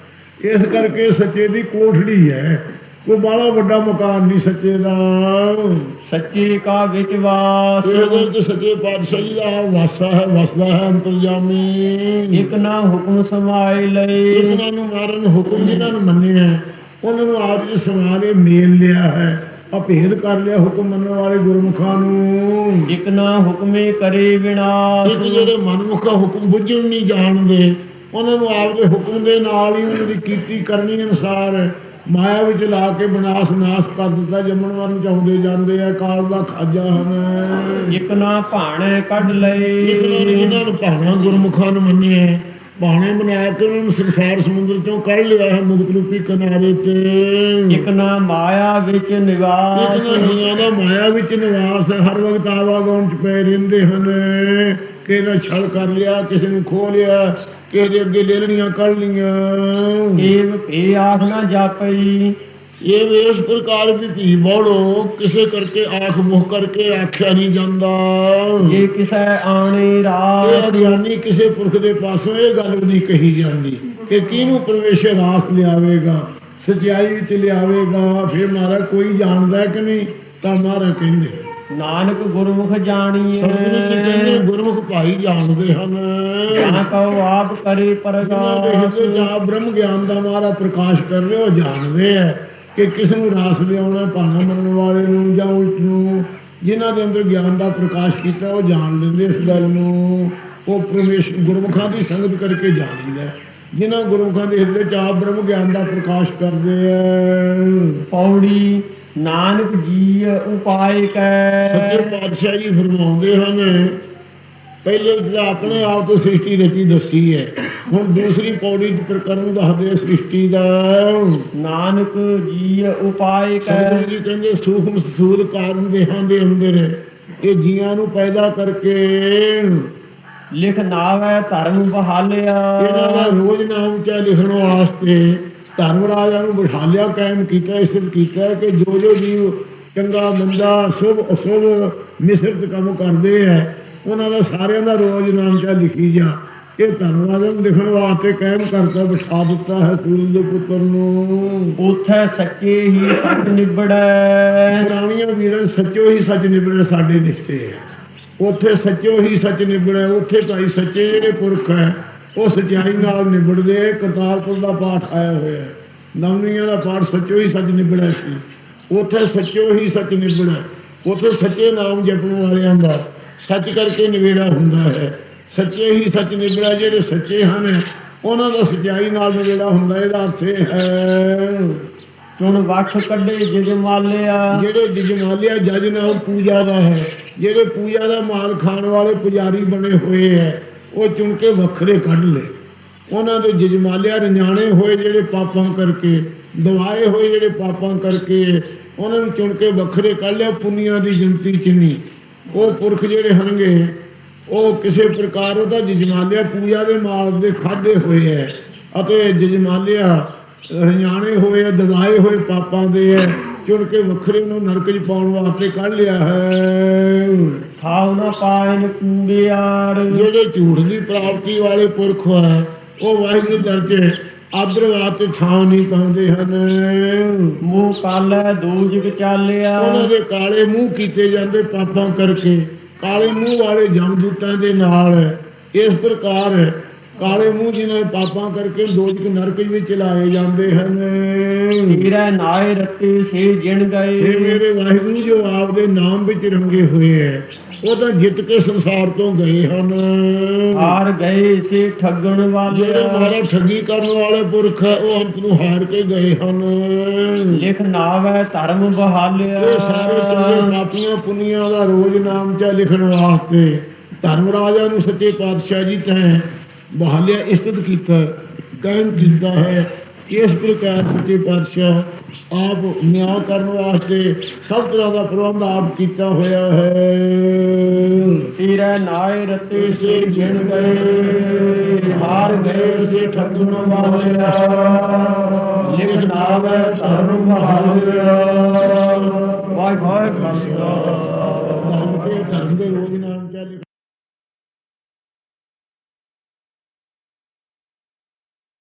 ਇਸ ਕਰਕੇ ਸੱਚੇ ਦੀ ਕੋਠੜੀ ਹੈ। ਕੋਈ ਬਾਹਲਾ ਵੱਡਾ ਮਕਾਨ ਨਹੀਂ ਸੱਚੇ ਦਾ। ਸੱਚੇ ਕਾ ਵਿੱਚ ਵਾਸ। ਇਹਦੇ ਵਿੱਚ ਸੱਚੇ ਪਾਤਸ਼ਾਹ ਜੀ ਦਾ ਵਾਸਾ ਹੈ ਵਸਦਾ ਹੈ ਅੰਤਰਜਾਮੀ। ਇਕ ਨਾ ਹੁਕਮ ਸਮਾਏ ਲਏ। ਇਹਨਾਂ ਨੂੰ ਮਾਰਨ ਹੁਕਮ ਜਿਨ੍ਹਾਂ ਨੂੰ ਮੰਨਿਆ ਉਹਨਾਂ ਨੂੰ ਆਪ ਜੀ ਸਮਾਰੇ ਮੇਲ ਲਿਆ ਹੈ। ਅਭੇਦ ਕਰ ਲਿਆ ਹੁਕਮ ਮੰਨਣ ਵਾਲੇ ਗੁਰਮੁਖਾਂ ਨੂੰ। ਇਕ ਨਾ ਹੁਕਮੇ ਕਰੇ ਵਿਨਾਸ਼। ਇੱਕ ਜਿਹੜੇ ਮਨਮੁਖਾ ਹੁਕਮ ਬੁੱਝਣ ਨਹੀਂ ਜਾਣਦੇ ਉਹਨਾਂ ਨੂੰ ਆਪ ਦੇ ਹੁਕਮ ਦੇ ਨਾਲ ਹੀ ਉਹਨਾਂ ਦੀ ਕੀਤੀ ਕਰਨੀ ਅਨੁਸਾਰ ਮਾਇਆ ਵਿੱਚ ਲਾ ਕੇ ਬਨਾਸ ਨਾਸ ਕਰ ਦਿੱਤਾ ਜੰਮਣ ਵਾਲ ਚਾਹੁੰਦੇ ਜਾਂਦੇ ਆ ਕਾਲ ਦਾ ਖਾਜਾ ਹਨ। ਇਕ ਨਾ ਭਾਣੇ ਕੱਢ ਇੱਕ ਲਏ ਇਹਨਾਂ ਨੂੰ ਭਾਣਾ ਗੁਰਮੁਖਾਂ ਨੂੰ ਮੰਨਿਆ। ਭਾਣੇ ਬਣਾ ਕੇ ਉਹਨਾਂ ਨੂੰ ਸੰਸਾਰ ਸਮੁੰਦਰ ਚੋਂ ਕੱਢ ਲਿਆ ਹੈ ਮੁਕਤ ਰੂਪੀ ਕਿਨਾਰੇ ਤੇ। ਇਕ ਨਾ ਮਾਇਆ ਵਿੱਚ ਨਿਵਾਸ। ਦੁਨੀਆ ਦਾ ਮਾਇਆ ਵਿੱਚ ਨਿਵਾਸ ਹਰ ਵਕਤ ਆਵਾਗਾਉਣ ਚ ਪਏ ਰਹਿੰਦੇ ਹਨ। ਨੇ ਛਲ ਕਰ ਲਿਆ ਕਿਸੇ ਨੂੰ ਖੋ ਲਿਆ। ਕਿਸੇ ਦੇ ਅੱਗੇ ਲੇਲਣੀਆਂ ਕੱਢ ਲੀਆਂ ਏਵ ਭੇ ਆਖ ਨਾ ਜਾਪਈ। ਇਹ ਵੇਸ ਪ੍ਰਕਾਰ ਦੀ ਧੀ ਬੋੜੋ ਕਿਸੇ ਕਰਕੇ ਆਖ ਮੁਖ ਕਰਕੇ ਆਖਿਆ ਨਹੀਂ ਜਾਂਦਾ। ਜੇ ਕਿਸੈ ਆਣੇ ਇਹ ਰਾਸ ਅਗਿਆਨੀ ਕਿਸੇ ਪੁਰਖ ਦੇ ਪਾਸੋਂ ਇਹ ਗੱਲ ਵੀ ਨਹੀਂ ਕਹੀ ਜਾਂਦੀ ਕਿ ਕਿਹਨੂੰ ਪਰਮੇਸ਼ਰ ਰਾਸ ਲਿਆਵੇਗਾ ਸਚਾਈ ਵਿੱਚ ਲਿਆਵੇਗਾ। ਫਿਰ ਮਾਰਾ ਕੋਈ ਜਾਣਦਾ ਕਿ ਨਹੀਂ ਤਾਂ ਮਾਰਾ ਕਹਿੰਦੇ। ਨਾਨਕ ਗੁਰਮੁਖ ਜਾਣੀਏ ਸਤਿਗੁਰੂ ਜੀ ਕਹਿੰਦੇ ਗੁਰਮੁਖ ਭਾਈ ਜਾਣਦੇ ਹਨ। ਨਾ ਕਹੋ ਆਪ ਕਰੇ ਪ੍ਰਗਾਸ। ਆਪ ਬ੍ਰਹਮ ਗਿਆਨ ਦਾ ਮਾਰਾ ਪ੍ਰਕਾਸ਼ ਕਰ ਰਹੇ ਹੋ ਜਾਣਦੇ ਆ ਕਿ ਕਿਸ ਨੂੰ ਰਾਸ ਲਿਆਉਣਾ ਭਾਣਾ ਮੰਨਣ ਵਾਲੇ ਨੂੰ ਜਾਂ ਉਲਟ ਨੂੰ। ਜਿਨ੍ਹਾਂ ਦੇ ਅੰਦਰ ਗਿਆਨ ਦਾ ਪ੍ਰਕਾਸ਼ ਕੀਤਾ ਉਹ ਜਾਣ ਲੈਂਦੇ ਇਸ ਗੱਲ ਨੂੰ। ਉਹ ਪ੍ਰਵੇਸ਼ ਗੁਰਮੁਖਾਂ ਦੀ ਸੰਗਤ ਕਰਕੇ ਜਾਣਦਾ ਜਿਨ੍ਹਾਂ ਗੁਰਮੁਖਾਂ ਦੇ ਹਿਰਦੇ ਚ ਆਪ ਬ੍ਰਹਮ ਗਿਆਨ ਦਾ ਪ੍ਰਕਾਸ਼ ਕਰਦੇ ਆ ਪੌੜੀ ਨਾਨਕ ਜੀ ਉਪਾਇ ਸੱਚੇ ਕੈ ਪਾਤਸ਼ਾਹ ਜੀ ਫਰਮਾਉਂਦੇ ਹਨ ਪਹਿਲੇ ਜਿਹੜਾ ਆਪਣੇ ਆਪ ਤੋਂ ਸ੍ਰਿਸ਼ਟੀ ਰਚੀ ਦੱਸੀ ਹੈ। ਹੁਣ ਦੂਸਰੀ ਪੌੜੀ ਚ ਪ੍ਰਕਰਨ ਦੱਸਦੇ ਸ੍ਰਿਸ਼ਟੀ ਦਾ। ਨਾਨਕ ਜੀ ਉਪਾਇ ਕੈ। ਸਤਿਗੁਰੂ ਜੀ ਕਹਿੰਦੇ ਸੂਖਮ ਸੂਰ ਕਾਰਨ ਦੇਹਾਂ ਦੇ ਅੰਦਰ ਇਹ ਜੀਆਂ ਨੂੰ ਪੈਦਾ ਕਰਕੇ ਲਿਖ ਨਾਵੈ ਧਰਮ ਬਹਾਲਿਆ। ਇਹਨਾਂ ਦਾ ਰੋਜ਼ ਨਾਮ ਚਾ ਲਿਖਣ ਵਾਸਤੇ ਧਰਮ ਰਾਜਾ ਨੂੰ ਬਿਠਾਲਿਆ ਕਾਇਮ ਕੀਤਾ ਇਸ ਕੀਤਾ ਕਿ ਜੋ ਜੋ ਜੀਵ ਚੰਗਾ ਮੰਦਾ ਸ਼ੁਭ ਅਸ਼ੁਭ ਮਿਸਰਤ ਕੰਮ ਕਰਦੇ ਆ ਉਹਨਾਂ ਦਾ ਸਾਰਿਆਂ ਦਾ ਰੋਜ਼ ਨਾਮ ਚਾ ਲਿਖੀ ਜਾ। ਇਹ ਰਾਜਾ ਨੂੰ ਲਿਖਣ ਵਾਸਤੇ ਕਾਇਮ ਕਰਤਾ ਬਿਠਾ ਦਿੱਤਾ ਹੈ ਸੂਰਜ ਦੇ ਪੁੱਤਰ ਨੂੰ। ਉਥੈ ਸੱਚੇ ਹੀ ਸੱਚ ਨਿਬੜੈ ਪੁਰਾਣੀਆਂ ਵੀਰਾਂ ਸੱਚੋ ਹੀ ਸੱਚ ਨਿਬੜੇ ਸਾਡੇ ਨਿਸ਼ਚੇ ਹੈ ਉੱਥੇ ਸੱਚੋ ਹੀ ਸੱਚ ਨਿਬੜੇ ਉੱਥੇ ਭਾਈ ਸੱਚੇ ਜਿਹੜੇ ਪੁਰਖ ਹੈ ਉਹ ਸਚਾਈ ਨਾਲ ਨਿਬੜਦੇ। ਕਰਤਾਰਪੁਰ ਦਾ ਪਾਠ ਆਇਆ ਹੋਇਆ ਨਵਨੀਆਂ ਦਾ ਪਾਠ ਸੱਚੋ ਹੀ ਸੱਚ ਨਿਬੜਿਆ ਸੀ। ਉੱਥੇ ਸੱਚੋ ਹੀ ਸੱਚ ਨਿਬੜਾ ਉੱਥੇ ਸੱਚੇ ਨਾਮ ਜਪਣ ਵਾਲਿਆਂ ਦਾ ਸੱਚ ਕਰਕੇ ਨਿਵੇੜਾ ਹੁੰਦਾ ਹੈ। ਸੱਚੇ ਹੀ ਸੱਚ ਨਿਬੜਾ ਜਿਹੜੇ ਸੱਚੇ ਹਨ ਉਹਨਾਂ ਦਾ ਸਚਾਈ ਨਾਲ ਨਿਵੇੜਾ ਹੁੰਦਾ ਇਹਦਾ ਅਰਥ ਇਹ ਹੈ। ਚੁਣ ਵਖ ਕੱਢੇ ਜਿਜ ਮਾਲਿਆ। ਜਿਹੜੇ ਜਜਮਾਲਿਆ ਜਜ ਨਾਮ ਪੂਜਾ ਦਾ ਹੈ। ਜਿਹੜੇ ਪੂਜਾ ਦਾ ਮਾਲ ਖਾਣ ਵਾਲੇ ਪੁਜਾਰੀ ਬਣੇ ਹੋਏ ਹੈ ਉਹ ਚੁਣ ਕੇ ਵੱਖਰੇ ਕੱਢ ਲਏ। ਉਹਨਾਂ ਦੇ ਜਜਮਾਲਿਆ ਰਜਾਣੇ ਹੋਏ ਜਿਹੜੇ ਪਾਪਾਂ ਕਰਕੇ, ਦਵਾਏ ਹੋਏ ਜਿਹੜੇ ਪਾਪਾਂ ਕਰਕੇ, ਉਹਨਾਂ ਨੂੰ ਚੁਣ ਕੇ ਵੱਖਰੇ ਕੱਢ ਲਿਆ, ਪੁੰਨੀਆਂ ਦੀ ਗਿਣਤੀ ਚਿੰਨੀ ਉਹ ਪੁਰਖ ਜਿਹੜੇ ਹਨਗੇ ਉਹ ਕਿਸੇ ਪ੍ਰਕਾਰ ਉਹਦਾ ਜਜਮਾਲਿਆ ਪੂਜਾ ਦੇ ਮਾਲ ਦੇ ਖਾਦੇ ਹੋਏ ਹੈ ਅਤੇ ਜਜਮਾਲਿਆ ਰੰਜਾਣੇ ਹੋਏ ਆ ਦਵਾਏ ਹੋਏ ਪਾਪਾਂ ਦੇ ਹੈ ਚੁਣ ਕੇ ਵੱਖਰੇ ਨੂੰ ਨਰਕ 'ਚ ਪਾਉਣ ਵਾਸਤੇ ਕੱਢ ਲਿਆ ਹੈ। ਥਾਉ ਨ ਪਾਇਨ ਕੂੜਿਆਰ ਜਿਹੜੇ ਝੂਠ ਦੀ ਪ੍ਰਾਪਤੀ ਵਾਲੇ ਪੁਰਖ ਹੈ ਉਹ ਵਾਹਿਗੁਰੂ ਦਰ 'ਚ ਆਦਰ ਵਾਸਤੇ ਥਾਂ ਨਹੀਂ ਪਾਉਂਦੇ ਹਨ। ਮੂੰਹ ਕਾਲੈ ਦੂਜਿਕ ਚਾਲਿਆ ਉਹਨਾਂ ਦੇ ਕਾਲੇ ਮੂੰਹ ਕੀਤੇ ਜਾਂਦੇ ਪਾਪਾਂ ਕਰਕੇ ਕਾਲੇ ਮੂੰਹ ਵਾਲੇ ਜਮਦੂਤਾਂ ਦੇ ਨਾਲ। ਇਸ ਪ੍ਰਕਾਰ ਕਾਲੇ ਮੂੰਹ ਜਿਹਨਾਂ ਦੇ ਪਾਪਾਂ ਕਰਕੇ ਦੋਜਕ ਨਰਕ ਵਿੱਚ ਚਲਾਏ ਜਾਂਦੇ ਹਨ। ਤੀਰੈ ਨਾਏ ਰੱਤੇ ਸੇ ਜਿਣ ਇਹ ਗਏ ਮੇਰੇ ਵਾਹਿਗੁਰੂ ਜੋ ਆਪ ਦੇ ਨਾਮ ਵਿੱਚ ਰੰਗੇ ਹੋਏ ਹੈ ਉਹ ਤਾਂ ਜਿੱਤ ਕੇ ਸੰਸਾਰ ਤੋਂ ਗਏ ਹਨ। ਹਾਰ ਗਏ ਸੇ ਠੱਗਣ ਜਿਹੜੇ ਵਾਲਿਆ ਮਾਰਾ ਠੱਗੀ ਕਰਨ ਵਾਲੇ ਪੁਰਖ ਹੈ ਉਹ ਅੰਤ ਨੂੰ ਹਾਰ ਕੇ ਗਏ ਹਨ। ਲਿਖ ਨਾਵੈ ਧਰਮ ਬਹਾਲਿਆ ਇਹ ਸਾਰੇ ਚੰਗੇ ਪਾਪੀਆਂ ਪੁੰਨੀਆਂ ਦਾ ਰੋਜ਼ ਨਾਮ ਚਾ ਲਿਖਣ ਵਾਸਤੇ ਧਰਮ ਰਾਜਾ ਨੂੰ ਸੱਚੇ ਪਾਤਸ਼ਾਹ ਜੀ ਤੈਂ ਮਹਲਿਆ ਇਸਤਤ ਕੀਤਾ ਕਾਇਮ ਕੀਤਾ ਹੈ ਇਸ ਪ੍ਰਕਾਰ ਸੱਚੇ ਪਾਤਸ਼ਾਹ ਆਪ ਨਿਆਂ ਕਰਨ ਵਾਸਤੇ ਸਭ ਤਰ੍ਹਾਂ ਦਾ ਪ੍ਰਬੰਧ ਆਪ ਕੀਤਾ ਹੋਇਆ ਹੈ। ਤੇਰਾ ਨਾਇ ਰਤੇ ਸੇ ਜਿਣ ਗਏ, ਹਾਰ ਗਏ ਸੇ ਠੱਗਣ ਵਾਲਿਆ। ਲਿਖ ਨਾਮ ਹੈ ਧਰਮ ਮਹਾਲਿਆ। ਵਾਹਿਗੁਰੂ ਵਾਹਿਗੁਰੂ